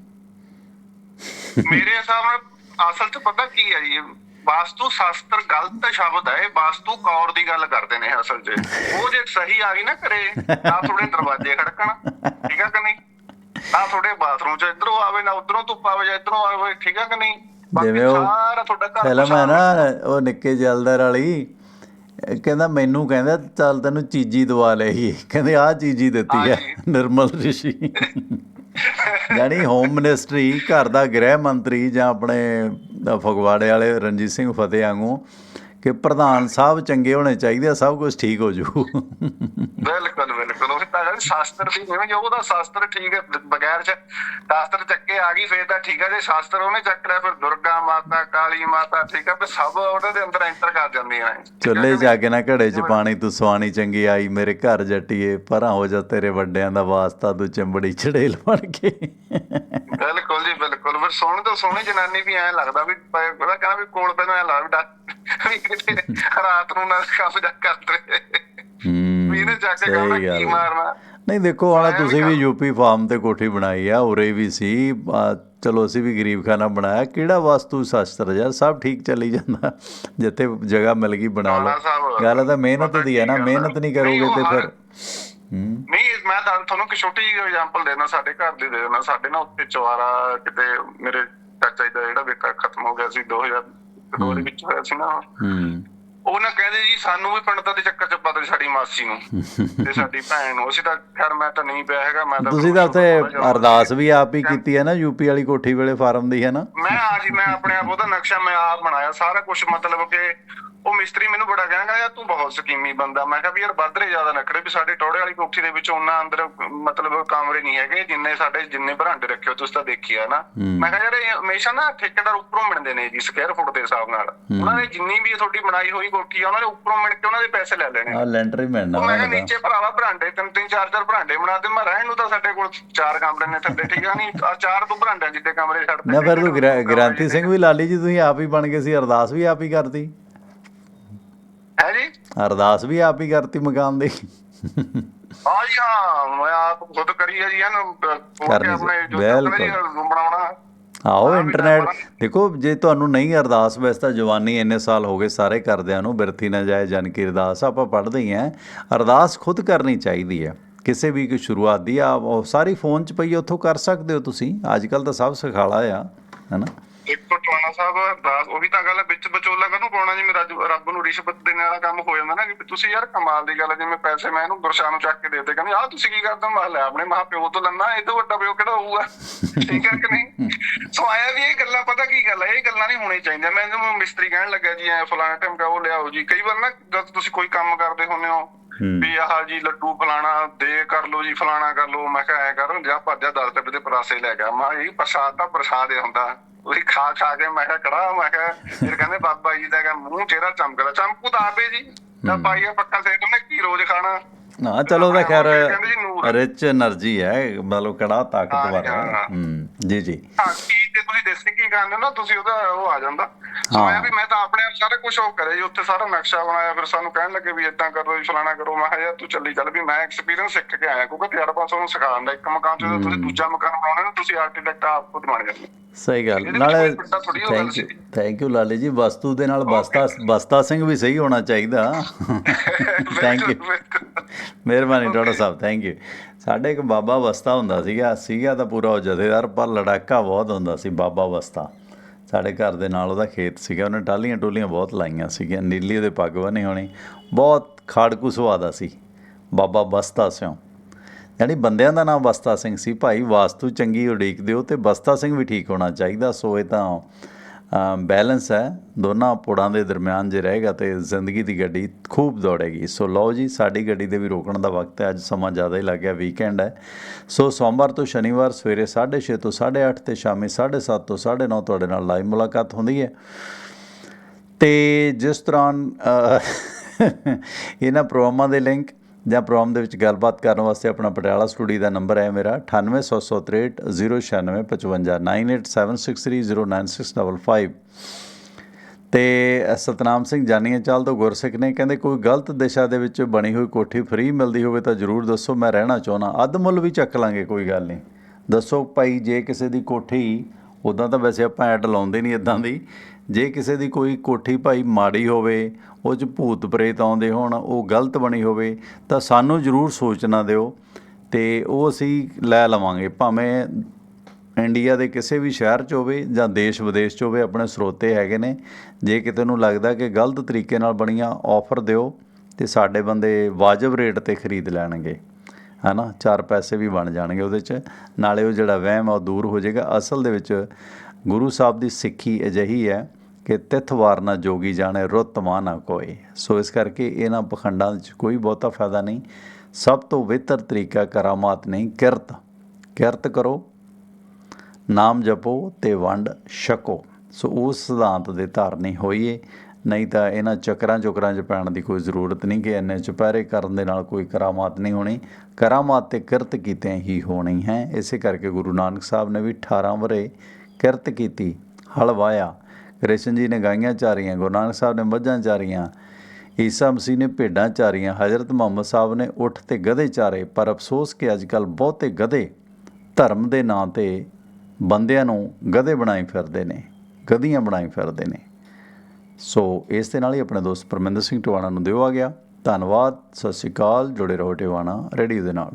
ਮੇਰੇ ਹਿਸਾਬ ਨਾਲ ਅਸਲ 'ਚ ਪਤਾ ਕੀ ਹੈ ਜੀ ਵਾਸਤੂ ਸ਼ਾਸਤਰ ਗਲਤ ਸ਼ਬਦ ਹੈ ਵਾਸਤੂ ਕੌਰ ਦੀ ਗੱਲ ਕਰਦੇ ਨੇ ਅਸਲ 'ਚ। ਉਹ ਜੇ ਸਹੀ ਆ ਗਈ ਨਾ ਕਰੇ ਤਾਂ ਥੋੜੇ ਦਰਵਾਜ਼ੇ ਖੜਕਣ ਠੀਕ ਆ ਕਿ ਨਹੀਂ? ਨਾ ਥੋੜੇ ਬਾਥਰੂਮ 'ਚ ਇਧਰੋਂ ਆਵੇ ਨਾ ਉਧਰੋਂ ਧੁੱਪ ਆਵੇ ਜਾਂ ਇਧਰੋਂ ਆਵੇ ਠੀਕ ਆ ਕਿ ਨਹੀਂ? ਬਾਕੀ ਜਿਵੇਂ ਉਹ ਸਾਰਾ ਤੁਹਾਡਾ ਘਰ ਫਿਲਮ ਹੈ ਨਾ ਉਹ ਨਿੱਕੇ ਜਲਦਰ ਵਾਲੀ ਕਹਿੰਦਾ ਮੈਨੂੰ ਕਹਿੰਦਾ ਚੱਲ ਤੈਨੂੰ ਚੀਜੀ ਦਵਾ ਲਈ ਕਹਿੰਦੇ ਆਹ ਚੀਜੀ ਦਿੱਤੀ ਹੈ। ਨਿਰਮਲ ਰਿਸ਼ੀ। ਯਾਨੀ ਹੋਮ ਮਿਨਿਸਟਰੀ ਘਰ ਦਾ ਗ੍ਰਹਿ ਮੰਤਰੀ ਜਾਂ ਆਪਣੇ ਫਗਵਾੜੇ ਵਾਲੇ ਰਣਜੀਤ ਸਿੰਘ ਫਤਿਹ ਵਾਂਗੂ ਕਿ ਪ੍ਰਧਾਨ ਸਾਹਿਬ ਚੰਗੇ ਹੋਣੇ ਚਾਹੀਦੇ ਆ ਸਭ ਕੁਝ ਠੀਕ ਹੋ ਜੂ। ਬਿਲਕੁਲ ਬਿਲਕੁਲ। ਉਹ ਤਾਂ ਸ਼ਾਸਤਰ ਦੀ ਜੋ ਉਹਦਾ ਸ਼ਾਸਤਰ ਠੀਕ ਹੈ ਬਗੈਰ ਚ ਸ਼ਾਸਤਰ ਚੱਕੇ ਆ ਗਈ ਫੇਰ ਤਾਂ ਠੀਕ ਹੈ ਜੇ ਸ਼ਾਸਤਰ ਉਹਨੇ ਚੱਕ ਲਿਆ ਫਿਰ ਦੁਰਗਾ ਮਾਤਾ ਕਾਲੀ ਮਾਤਾ ਠੀਕ ਹੈ ਫਿਰ ਸਭ ਉਹਦੇ ਦੇ ਅੰਦਰ ਐਂਟਰ ਕਰ ਜਾਂਦੀਆਂ ਨੇ। ਚੁੱਲ੍ਹੇ ਜਾ ਕੇ ਨਾ ਘੜੇ 'ਚ ਪਾਣੀ ਤੂੰ ਸਵਾਣੀ ਚੰਗੀ ਆਈ ਮੇਰੇ ਘਰ ਜੱਟੀਏ ਪਰਾਂ ਹੋ ਜਾ ਤੇਰੇ ਵੱਡਿਆਂ ਦਾ ਵਾਸਤਾ ਤੂੰ ਚੰਬੜੀ ਚੜੇਲ ਬਣ ਕੇ। ਬਿਲਕੁਲ ਜੀ ਬਿਲਕੁਲ। ਫਿਰ ਸੋਹਣੀ ਤੋਂ ਸੋਹਣੀ ਜਨਾਨੀ ਵੀ ਐਂ ਲੱਗਦਾ ਵੀ ਪ- ਉਹਦਾ ਕਹਿੰਦਾ ਵੀ ਕੋਲ ਪੈਨੂੰ ਐਂ ਲੱਗਦਾ ਵੀ ਰਾਤ ਨੂੰ ਨਾ ਕੰਮ ਜਾ ਕਰਦੇ। ਹੂੰ ਵੀ ਇਹਨੇ ਜਾ ਕੇ ਸਹੀ ਕੀ। ਮਾਰਨਾ। ਨਹੀਂ ਦੇਖੋ ਹੁਣ ਆਇਆ ਵੀ ਤੁਸੀਂ ਵੀ। ਯੂਪੀ ਫਾਰਮ ਤੇ ਕੋਠੀ ਬਣਾਈ ਆ ਉਰੇ ਵੀ ਸੀ। ਚਲੋ ਅਸੀਂ ਵੀ ਗਰੀਬ ਖਾਨਾ ਬਣਾਇਆ। ਕਿਹੜਾ ਵਾਸਤੂ ਸ਼ਾਸਤਰ ਯਾਰ? ਸਭ ਠੀਕ ਚੱਲੀ ਜਾਂਦਾ। ਜਿੱਥੇ ਜਗ੍ਹਾ ਮਿਲ ਗਈ ਬਣਾ ਲਓ। ਗੱਲ ਤਾਂ ਮਿਹਨਤ ਪਤਾ ਦੀ ਹੈ ਨਾ? ਮਿਹਨਤ ਨਹੀਂ ਕਰੋਗੇ ਤੇ ਫਿਰ ਨਹੀਂ ਮੈਂ ਤੁਹਾਨੂੰ ਇੱਕ ਛੋਟੀ ਜਿਹੀ ਐਗਜ਼ਾਮਪਲ ਦੇਣਾ ਸਾਡੇ ਘਰ ਦੀ ਦੇ ਦੇਣਾ। ਸਾਡੇ ਨਾ ਉੱਤੇ ਚਵਾਰਾ ਕਿਤੇ ਮੇਰੇ ਚਾਚਾ ਜੀ ਦਾ ਜਿਹੜਾ ਬੇਟਾ ਖਤਮ ਹੋ ਗਿਆ ਸੀ 2002 ਦੇ ਵਿੱਚ ਹੋਇਆ ਸੀ ਨਾ ਹੂੰ। ਉਹ ਨਾ ਕਹਿੰਦੇ ਜੀ ਸਾਨੂੰ ਵੀ ਪੰਡਤਾਂ ਦੇ ਚੱਕਰ ਚ ਦੇ ਸਾਡੀ ਮਾਸੀ ਨੂੰ ਤੇ ਸਾਡੀ ਭੈਣ ਨੂੰ। ਅਸੀਂ ਤਾਂ ਖੈਰ ਮੈਂ ਤਾਂ ਨਹੀਂ ਪਿਆ ਹੈਗਾ ਮੈਂ ਤਾਂ ਤੁਸੀਂ ਤਾਂ ਉੱਥੇ ਅਰਦਾਸ ਵੀ ਆਪ ਹੀ ਕੀਤੀ ਹੈ ਨਾ ਯੂਪੀ ਵਾਲੀ ਕੋਠੀ ਵੇਲੇ ਫਾਰਮ ਦੀ ਹੈ ਨਾ? ਮੈਂ ਆ ਜੀ ਮੈਂ ਆਪਣੇ ਆਪ ਉਹਦਾ ਨਕਸ਼ਾ ਮੈਂ ਆਪ ਬਣਾਇਆ। ਸਾਰਾ ਕੁਝ ਮਤਲਬ ਕਿ ਉਹ ਮਿਸਤਰੀ ਮੈਨੂੰ ਬੜਾ ਕਹਿੰਦਾ ਯਾਰ ਤੂੰ ਬਹੁਤ ਸਕੀਮੀ ਬੰਦਾ। ਮੈਂ ਕਿਹਾ ਵੀ ਯਾਰ ਵੱਧਰੇ ਜ਼ਿਆਦਾ ਨਖੜੇ ਵੀ ਸਾਡੇ ਟੋੜੇ ਵਾਲੀ ਕੋਠੀ ਦੇ ਵਿੱਚ ਉਹਨਾਂ ਅੰਦਰ ਮਤਲਬ ਕਮਰੇ ਨਹੀਂ ਹੈਗੇ ਜਿੰਨੇ ਸਾਡੇ ਜਿੰਨੇ ਬਰਾਂਡੇ ਰੱਖੇ ਹੋ ਤੁਸੀਂ ਤਾਂ ਦੇਖਿਆ ਨਾ। ਮੈਂ ਕਿਹਾ ਯਾਰ ਇਹ ਹਮੇਸ਼ਾ ਨਾ ਠੇਕੇਦਾਰ ਉੱਪਰੋਂ ਮਿਲਦੇ ਨੇ ਜੀ ਸਕੁਅਰ ਫੁੱਟ ਦੇ ਹਿਸਾਬ ਨਾਲ। ਉਹਨਾਂ ਨੇ ਜਿੰਨੀ ਵੀ ਤੁਹਾਡੀ ਬਣਾਈ ਹੋਈ ਕੋਠੀ ਆ ਉਹਨਾਂ ਨੇ ਉੱਪਰੋਂ ਮਿਲ ਕੇ ਉਹਨਾਂ ਦੇ ਪੈਸੇ ਲੈ ਲੈਣੇ ਆ। ਲੈਂਟਰ ਹੀ ਮਿਲਣਾ ਮੈਂ ਕਿਹਾ ਦਾ। ਨੀਚੇ ਭਰਾਵਾ ਬਰਾਂਡੇ ਤਿੰਨ ਤਿੰਨ ਚਾਰ ਚਾਰ ਬਰਾਂਡੇ ਬਣਾ ਦੇ। ਮੈਂ ਰਹਿਣ ਨੂੰ ਤਾਂ ਸਾਡੇ ਕੋਲ ਚਾਰ ਕਮਰੇ ਨੇ ਥੱਲੇ ਠੀਕ ਆ? ਨਹੀਂ ਆਹ ਚਾਰ ਤੋਂ ਬਰਾਂਡਿਆਂ ਜਿੱਦੇ ਕਮਰੇ ਛੱਡ ਨਾ ਫਿਰ ਤੂੰ ਗ੍ਰਾ- ਗ੍ਰਾਂਤੀ ਸਿੰਘ ਵੀ ਲਾਲੀ ਜੀ ਤੁਸੀਂ ਆਪ ਹੀ ਬਣ ਗਏ ਸੀ ਅਰਦਾਸ ਵੀ ਆਪ ਹੀ ਕਰਤੀ। ਅਰਦਾਸ ਵੀ ਆਪ ਹੀ ਕਰਤੀ ਮਕਾਨ ਦੀ। ਹਾਂ ਜੀ ਹਾਂ ਮੈਂ ਆਪ ਖੁਦ ਕਰੀ ਹੈ ਜੀ ਇਹਨੂੰ ਕਰਨੀ ਆਪਣੇ ਜੋ ਬਣਾਉਣਾ। ਆਓ ਇੰਟਰਨੈਟ ਦੇਖੋ ਜੇ ਤੁਹਾਨੂੰ ਨਹੀਂ ਅਰਦਾਸ ਵੈਸੇ ਤਾਂ ਜਵਾਨੀ ਇੰਨੇ ਸਾਲ ਹੋ ਗਏ ਸਾਰੇ ਕਰਦਿਆਂ ਨੂੰ ਬਿਰਥੀ ਨਾ ਜਾਏ ਜਨ ਕੀ ਅਰਦਾਸ ਆਪਾਂ ਪੜ੍ਹਦੇ ਹੀ ਆ ਅਰਦਾਸ ਖੁਦ ਕਰਨੀ ਚਾਹੀਦੀ ਹੈ। ਕਿਸੇ ਵੀ ਕੋਈ ਸ਼ੁਰੂਆਤ ਦੀ ਆ ਸਾਰੀ ਫੋਨ 'ਚ ਪਈ ਉੱਥੋਂ ਕਰ ਸਕਦੇ ਹੋ ਤੁਸੀਂ। ਅੱਜ ਕੱਲ ਤਾਂ ਸਭ ਸਿਖਾਲਾ ਆ ਹੈਨਾ ਦੇਖੋ ਟਵਾਣਾ ਸਾਹਿਬ ਅਰਦਾਸ ਉਹੀ ਤਾਂ ਗੱਲ ਹੈ ਵਿੱਚ ਵਿਚੋਲਾ ਕਾਹਨੂੰ ਪਾਉਣਾ ਜਿਵੇਂ ਰੱਜ- ਰੱਬ ਨੂੰ ਰਿਸ਼ਵਤ ਦੇਣ ਵਾਲਾ ਕੰਮ ਹੋ ਜਾਂਦਾ ਨਾ ਕਿ ਤੁਸੀਂ ਯਾਰ ਕਮਾਲ ਦੀ ਗੱਲ ਹੈ, ਜਿਵੇਂ ਪੈਸੇ ਮੈਂ ਇਹਨੂੰ ਗੁਰਸ਼ਾਹ ਨੂੰ ਚੱਕ ਕੇ ਦੇ ਦਿੱਤੇ ਕਹਿੰਦੇ ਆਹ ਤੁਸੀਂ ਕੀ ਕਰਦੇ ਹੋ? ਮੈਂ ਲੈ ਆਪਣੇ ਮਾਂ ਪਿਓ ਤੋਂ ਲੰਨਾ ਇਹ ਤੋਂ ਵੱਡਾ ਪਿਓ ਕਿਹੜਾ ਹੋਊਗਾ? ਠੀਕ ਹੈ ਕਿ ਨਹੀਂ? ਸੋ ਆਇਆ ਵੀ ਇਹ ਗੱਲਾਂ ਪਤਾ ਕੀ ਗੱਲ ਹੈ ਇਹ ਗੱਲਾਂ ਨਹੀਂ ਹੋਣੀ ਚਾਹੀਦੀਆਂ। ਮੈਂ ਇਹਨੂੰ ਮਿਸਤਰੀ ਕਹਿਣ ਲੱਗਾ ਜੀ ਐ ਫਲਾਣਾ ਟਾਈਮ ਕਾ ਉਹ ਲਿਆਓ ਜੀ। ਕਈ ਵਾਰ ਨਾ ਜਦ ਤੁਸੀਂ ਕੋਈ ਕੰਮ ਕਰਦੇ ਹੁੰਦੇ ਹੋ ਹੂੰ। ਵੀ ਆਹ ਜੀ ਲੱਡੂ ਫਲਾਣਾ ਦੇ ਕਰ ਲੋ ਜੀ ਫਲਾਣਾ ਕਰ ਲੋ ਮੈਂ ਕਿਹਾ ਐ ਕਰ ਜਾ ਭੱਜਾ 10 ਰੁਪਏ ਦੇ ਪਰਾਸੇ ਲੈ ਗਿਆ ਮੈਂ ਇਹ ਪ੍ਰਸਾਦ ਤਾਂ ਪ੍ਰਸਾਦ ਹੀ ਹੁੰਦਾ। ਉਹੀ ਖਾ ਖਾ ਕੇ ਮੈਂ ਕਿਹਾ ਕੜਾ ਮੈਂ ਕਿਹਾ ਫਿਰ ਕਹਿੰਦੇ ਬਾਬਾ ਜੀ ਦਾ ਮੂੰਹ ਚਿਹਰਾ ਚਮਕਦਾ। ਚਮਕੂ ਤਾਂ ਆਪੇ ਜੀ। ਤਾਂ ਪਾਈਆ ਪੱਕਾ ਸੇਟ ਨੇ ਕੀ ਰੋਜ਼ ਖਾਣਾ? ਨਾ ਚਲੋ ਦਾ ਖੈਰ ਰਿਚ એનર્ਜੀ ਹੈ ਮਤਲਬ ਕੜਾ ਤਾਕਤਵਰ ਹੈ ਹੂੰ। ਜੀ ਜੀ। ਹਾਂ ਕੀ ਤੇ ਤੁਸੀਂ ਦੇਸੀ ਕੀ ਖਾਂਦੇ ਨਾ ਤੁਸੀਂ ਉਹਦਾ ਉਹ ਆ ਜਾਂਦਾ। ਮੈਂ ਵੀ ਮੈਂ ਤਾਂ ਆਪਣੇ ਆਪ ਸਾਰਾ ਕੁਝ ਉਹ ਕਰੇ ਜੀ ਉੱਥੇ ਸਾਰਾ ਨਕਸ਼ਾ ਬਣਾਇਆ। ਫਿਰ ਸਾਨੂੰ ਕਹਿਣ ਲੱਗੇ ਵੀ ਇਦਾਂ ਕਰੋ ਜੀ ਫਲਾਣਾ ਕਰੋ। ਮੈਂ ਕਿਹਾ ਯਾਰ ਤੂੰ ਚੱਲੀ ਚੱਲ ਵੀ ਮੈਂ ਐਕਸਪੀਰੀਅੰਸ ਸਿੱਖ ਕੇ ਆਇਆ ਕਿਉਂਕਿ ਤੇਰੇ ਪਾਸੋਂ ਨੂੰ ਸਿਖਾਉਂਦਾ ਇੱਕ ਮਕਾਨ ਤੇ ਤੁਸੀਂ ਦੂਜਾ ਮਕਾਨ ਬਣਾਉਣਾ ਤੁਸੀਂ ਆਰਕੀਟੈਕਟ ਆਪ ਖੁਦ ਬਣ ਜਾਂਦੇ ਸਹੀ ਗੱਲ। ਨਾਲੇ thank you. Thank you Lali ji. ਵਸਤੂ ਦੇ ਨਾਲ ਬਸਤਾ ਬਸਤਾ ਸਿੰਘ ਵੀ ਸਹੀ ਹੋਣਾ ਚਾਹੀਦਾ। Thank you. ਮਿਹਰਬਾਨੀ ਡਾਕਟਰ ਸਾਹਿਬ ਥੈਂਕ ਯੂ ਸਾਡੇ ਇੱਕ ਬਾਬਾ ਵਸਤਾ ਹੁੰਦਾ ਸੀਗਾ ਸੀਗਾ ਤਾਂ ਪੂਰਾ ਉਹ ਜਥੇਦਾਰ ਪਰ ਲੜਾਕਾ ਬਹੁਤ ਹੁੰਦਾ ਸੀ ਬਾਬਾ ਵਸਤਾ। ਸਾਡੇ ਘਰ ਦੇ ਨਾਲ ਉਹਦਾ ਖੇਤ ਸੀਗਾ ਉਹਨੇ ਟਾਲੀਆਂ ਟੋਲੀਆਂ ਬਹੁਤ ਲਾਈਆਂ ਸੀਗੀਆਂ ਨੀਲੀ ਉਹਦੇ ਪੱਗ ਬੰਨੀ ਹੋਣੀ। ਬਹੁਤ ਖਾੜਕੂ ਸੁਭਾਅ ਦਾ ਸੀ। ਬਾਬਾ ਬਸਤਾ ਸਿਓ ਯਾਨੀ ਬੰਦਿਆਂ ਦਾ ਨਾਮ ਵਸਤਾ ਸਿੰਘ ਸੀ, ਭਾਈ ਵਾਸਤੂ ਚੰਗੀ ਉਡੀਕ ਦਿਓ ਤੇ ਬਸਤਾ ਸਿੰਘ ਵੀ ਠੀਕ ਹੋਣਾ ਚਾਹੀਦਾ, ਸੋ ਇਹ ਤਾਂ ਬੈਲੈਂਸ ਹੈ। ਦੋਨਾਂ ਪੁੜਾਂ ਦੇ ਦਰਮਿਆਨ ਜੇ ਰਹੇਗਾ ਤੇ ਜ਼ਿੰਦਗੀ ਦੀ ਗੱਡੀ ਖੂਬ ਦੌੜੇਗੀ। ਸੋ ਲਓ ਜੀ, ਸਾਡੀ ਗੱਡੀ ਦੇ ਵੀ ਰੋਕਣ ਦਾ ਵਕਤ ਹੈ, ਅੱਜ ਸਮਾਂ ਜ਼ਿਆਦਾ ਹੀ ਲੱਗ ਗਿਆ ਵੀਕਐਂਡ ਹੈ। ਸੋ ਸੋਮਵਾਰ ਤੋਂ ਸ਼ਨੀਵਾਰ ਸਵੇਰੇ 6:30 ਤੋਂ 8:30 ਤੇ ਸ਼ਾਮੀ 7:30 ਤੋਂ 9:30 ਤੁਹਾਡੇ ਨਾਲ ਲਾਈਵ ਮੁਲਾਕਾਤ ਹੁੰਦੀ ਹੈ। ਤੇ ਜਿਸ ਤਰ੍ਹਾਂ ਇਹਨਾਂ ਪ੍ਰੋਗਰਾਮਾਂ ਦੇ ਲਿੰਕ ਜਾਂ ਪ੍ਰੋਗਰਾਮ ਦੇ ਵਿੱਚ ਗੱਲਬਾਤ ਕਰਨ ਵਾਸਤੇ ਆਪਣਾ ਪਟਿਆਲਾ ਸਟੂਡੀਓ ਦਾ ਨੰਬਰ ਹੈ ਮੇਰਾ 9866309655 9876309655 ਤੇ ਸਤਨਾਮ ਸਿੰਘ ਜਾਨੀਆਂ ਚਾਲ ਤੋਂ ਗੁਰਸਿੱਖ ਨੇ ਕਹਿੰਦੇ, ਕੋਈ ਗਲਤ ਦਿਸ਼ਾ ਦੇ ਵਿੱਚ ਬਣੀ ਹੋਈ ਕੋਠੀ ਫ੍ਰੀ ਮਿਲਦੀ ਹੋਵੇ ਤਾਂ ਜਰੂਰ ਦੱਸੋ, ਮੈਂ ਰਹਿਣਾ ਚਾਹੁੰਦਾ, ਅੱਧ ਮੁੱਲ ਵੀ ਚੱਕ ਲਾਂਗੇ, ਕੋਈ ਗੱਲ ਨਹੀਂ। ਦੱਸੋ ਭਾਈ, ਜੇ ਕਿਸੇ ਦੀ ਕੋਠੀ ਉਦਾਂ ਤਾਂ ਵੈਸੇ ਆਪਾਂ ਐਡ ਲਾਉਂਦੇ ਨਹੀਂ ਇਦਾਂ ਦੀ। ਜੇ ਕਿਸੇ ਦੀ ਕੋਈ ਕੋਠੀ ਭਾਈ ਮਾੜੀ ਹੋਵੇ, ਉਹ 'ਚ ਭੂਤ ਪ੍ਰੇਤ ਆਉਂਦੇ ਹੋਣ, ਉਹ ਗਲਤ ਬਣੀ ਹੋਵੇ, ਤਾਂ ਸਾਨੂੰ ਜਰੂਰ ਸੋਚਣਾ ਦਿਓ ਤੇ ਉਹ ਅਸੀਂ ਲੈ ਲਵਾਂਗੇ। ਭਾਵੇਂ ਇੰਡੀਆ ਦੇ ਕਿਸੇ ਵੀ ਸ਼ਹਿਰ 'ਚ ਹੋਵੇ ਜਾਂ ਦੇਸ਼ ਵਿਦੇਸ਼ 'ਚ ਹੋਵੇ, ਆਪਣੇ ਸਰੋਤੇ ਹੈਗੇ ਨੇ। ਜੇ ਕਿਤੇ ਨੂੰ ਲੱਗਦਾ ਕਿ ਗਲਤ ਤਰੀਕੇ ਨਾਲ ਬਣੀਆਂ ਆਫਰ ਦਿਓ ਤੇ ਸਾਡੇ ਬੰਦੇ ਵਾਜਬ ਰੇਟ ਤੇ ਖਰੀਦ ਲੈਣਗੇ। ਹਨਾ, ਚਾਰ ਪੈਸੇ ਵੀ ਬਣ ਜਾਣਗੇ ਉਹਦੇ 'ਚ। ਨਾਲੇ ਉਹ ਜਿਹੜਾ ਵਹਿਮ ਆ, ਉਹ ਦੂਰ ਹੋ ਜਾਏਗਾ। ਅਸਲ ਦੇ ਵਿੱਚ ਗੁਰੂ ਸਾਹਿਬ ਦੀ ਸਿੱਖੀ ਅਜਿਹੀ ਹੈ ਕਿ ਤਿੱਥ ਵਾਰ ਨਾ ਜੋਗੀ ਜਾਣੇ, ਰੁੱਤ ਮਾਂ ਨਾ ਕੋਏ। ਸੋ ਇਸ ਕਰਕੇ ਇਹਨਾਂ ਪਖੰਡਾਂ 'ਚ ਕੋਈ ਬਹੁਤਾ ਫਾਇਦਾ ਨਹੀਂ। ਸਭ ਤੋਂ ਬਿਹਤਰ ਤਰੀਕਾ ਕਰਾਮਾਤ ਨਹੀਂ, ਕਿਰਤ। ਕਿਰਤ ਕਰੋ, ਨਾਮ ਜਪੋ ਤੇ ਵੰਡ ਛਕੋ। ਸੋ ਉਸ ਸਿਧਾਂਤ ਦੇ ਧਾਰਨੀ ਹੋਈਏ। ਨਹੀਂ ਤਾਂ ਇਹਨਾਂ ਚੱਕਰਾਂ ਚੁਕਰਾਂ 'ਚ ਪੈਣ ਦੀ ਕੋਈ ਜ਼ਰੂਰਤ ਨਹੀਂ ਕਿ ਇੰਨੇ ਚੁਪਹਿਰੇ ਕਰਨ ਦੇ ਨਾਲ ਕੋਈ ਕਰਾਮਾਤ ਨਹੀਂ ਹੋਣੀ। ਕਰਾਮਾਤ ਤੇ ਕਿਰਤ ਕੀਤੇ ਹੀ ਹੋਣੀ ਹੈ। ਇਸੇ ਕਰਕੇ ਗੁਰੂ ਨਾਨਕ ਸਾਹਿਬ ਨੇ ਵੀ 18 ਵਰੇ ਕਿਰਤ ਕੀਤੀ ਹਲ ਵਾਇਆ ਕ੍ਰਿਸ਼ਨ ਜੀ ਨੇ ਗਾਈਆਂ ਚਾਰੀਆਂ, ਗੁਰੂ ਨਾਨਕ ਸਾਹਿਬ ਨੇ ਮੱਝਾਂ ਚਾਰੀਆਂ, ਈਸਾ ਮਸੀਹ ਨੇ ਭੇਡਾਂ ਚਾਰੀਆਂ, ਹਜ਼ਰਤ ਮੁਹੰਮਦ ਸਾਹਿਬ ਨੇ ਉੱਠ ਤੇ ਗਧੇ ਚਾਰੇ। ਪਰ ਅਫਸੋਸ ਕਿ ਅੱਜ ਕੱਲ ਬਹੁਤੇ ਗਧੇ ਧਰਮ ਦੇ ਨਾਂ ਤੇ ਬੰਦਿਆਂ ਨੂੰ ਗਧੇ ਬਣਾਈ ਫਿਰਦੇ ਨੇ, ਗਧੀਆਂ ਬਣਾਈ ਫਿਰਦੇ ਨੇ। ਸੋ ਇਸ ਦੇ ਨਾਲ ਹੀ ਆਪਣੇ ਦੋਸਤ ਪਰਮਿੰਦਰ ਸਿੰਘ ਟਵਾਣਾ ਨੂੰ ਦਿਓ ਆ ਗਿਆ। ਧੰਨਵਾਦ, ਸਤਿ ਸ਼੍ਰੀ ਅਕਾਲ, ਜੁੜੇ ਰਹੋ ਟਿਵਾਣਾ ਰੇਡੀਓ ਦੇ ਨਾਲ।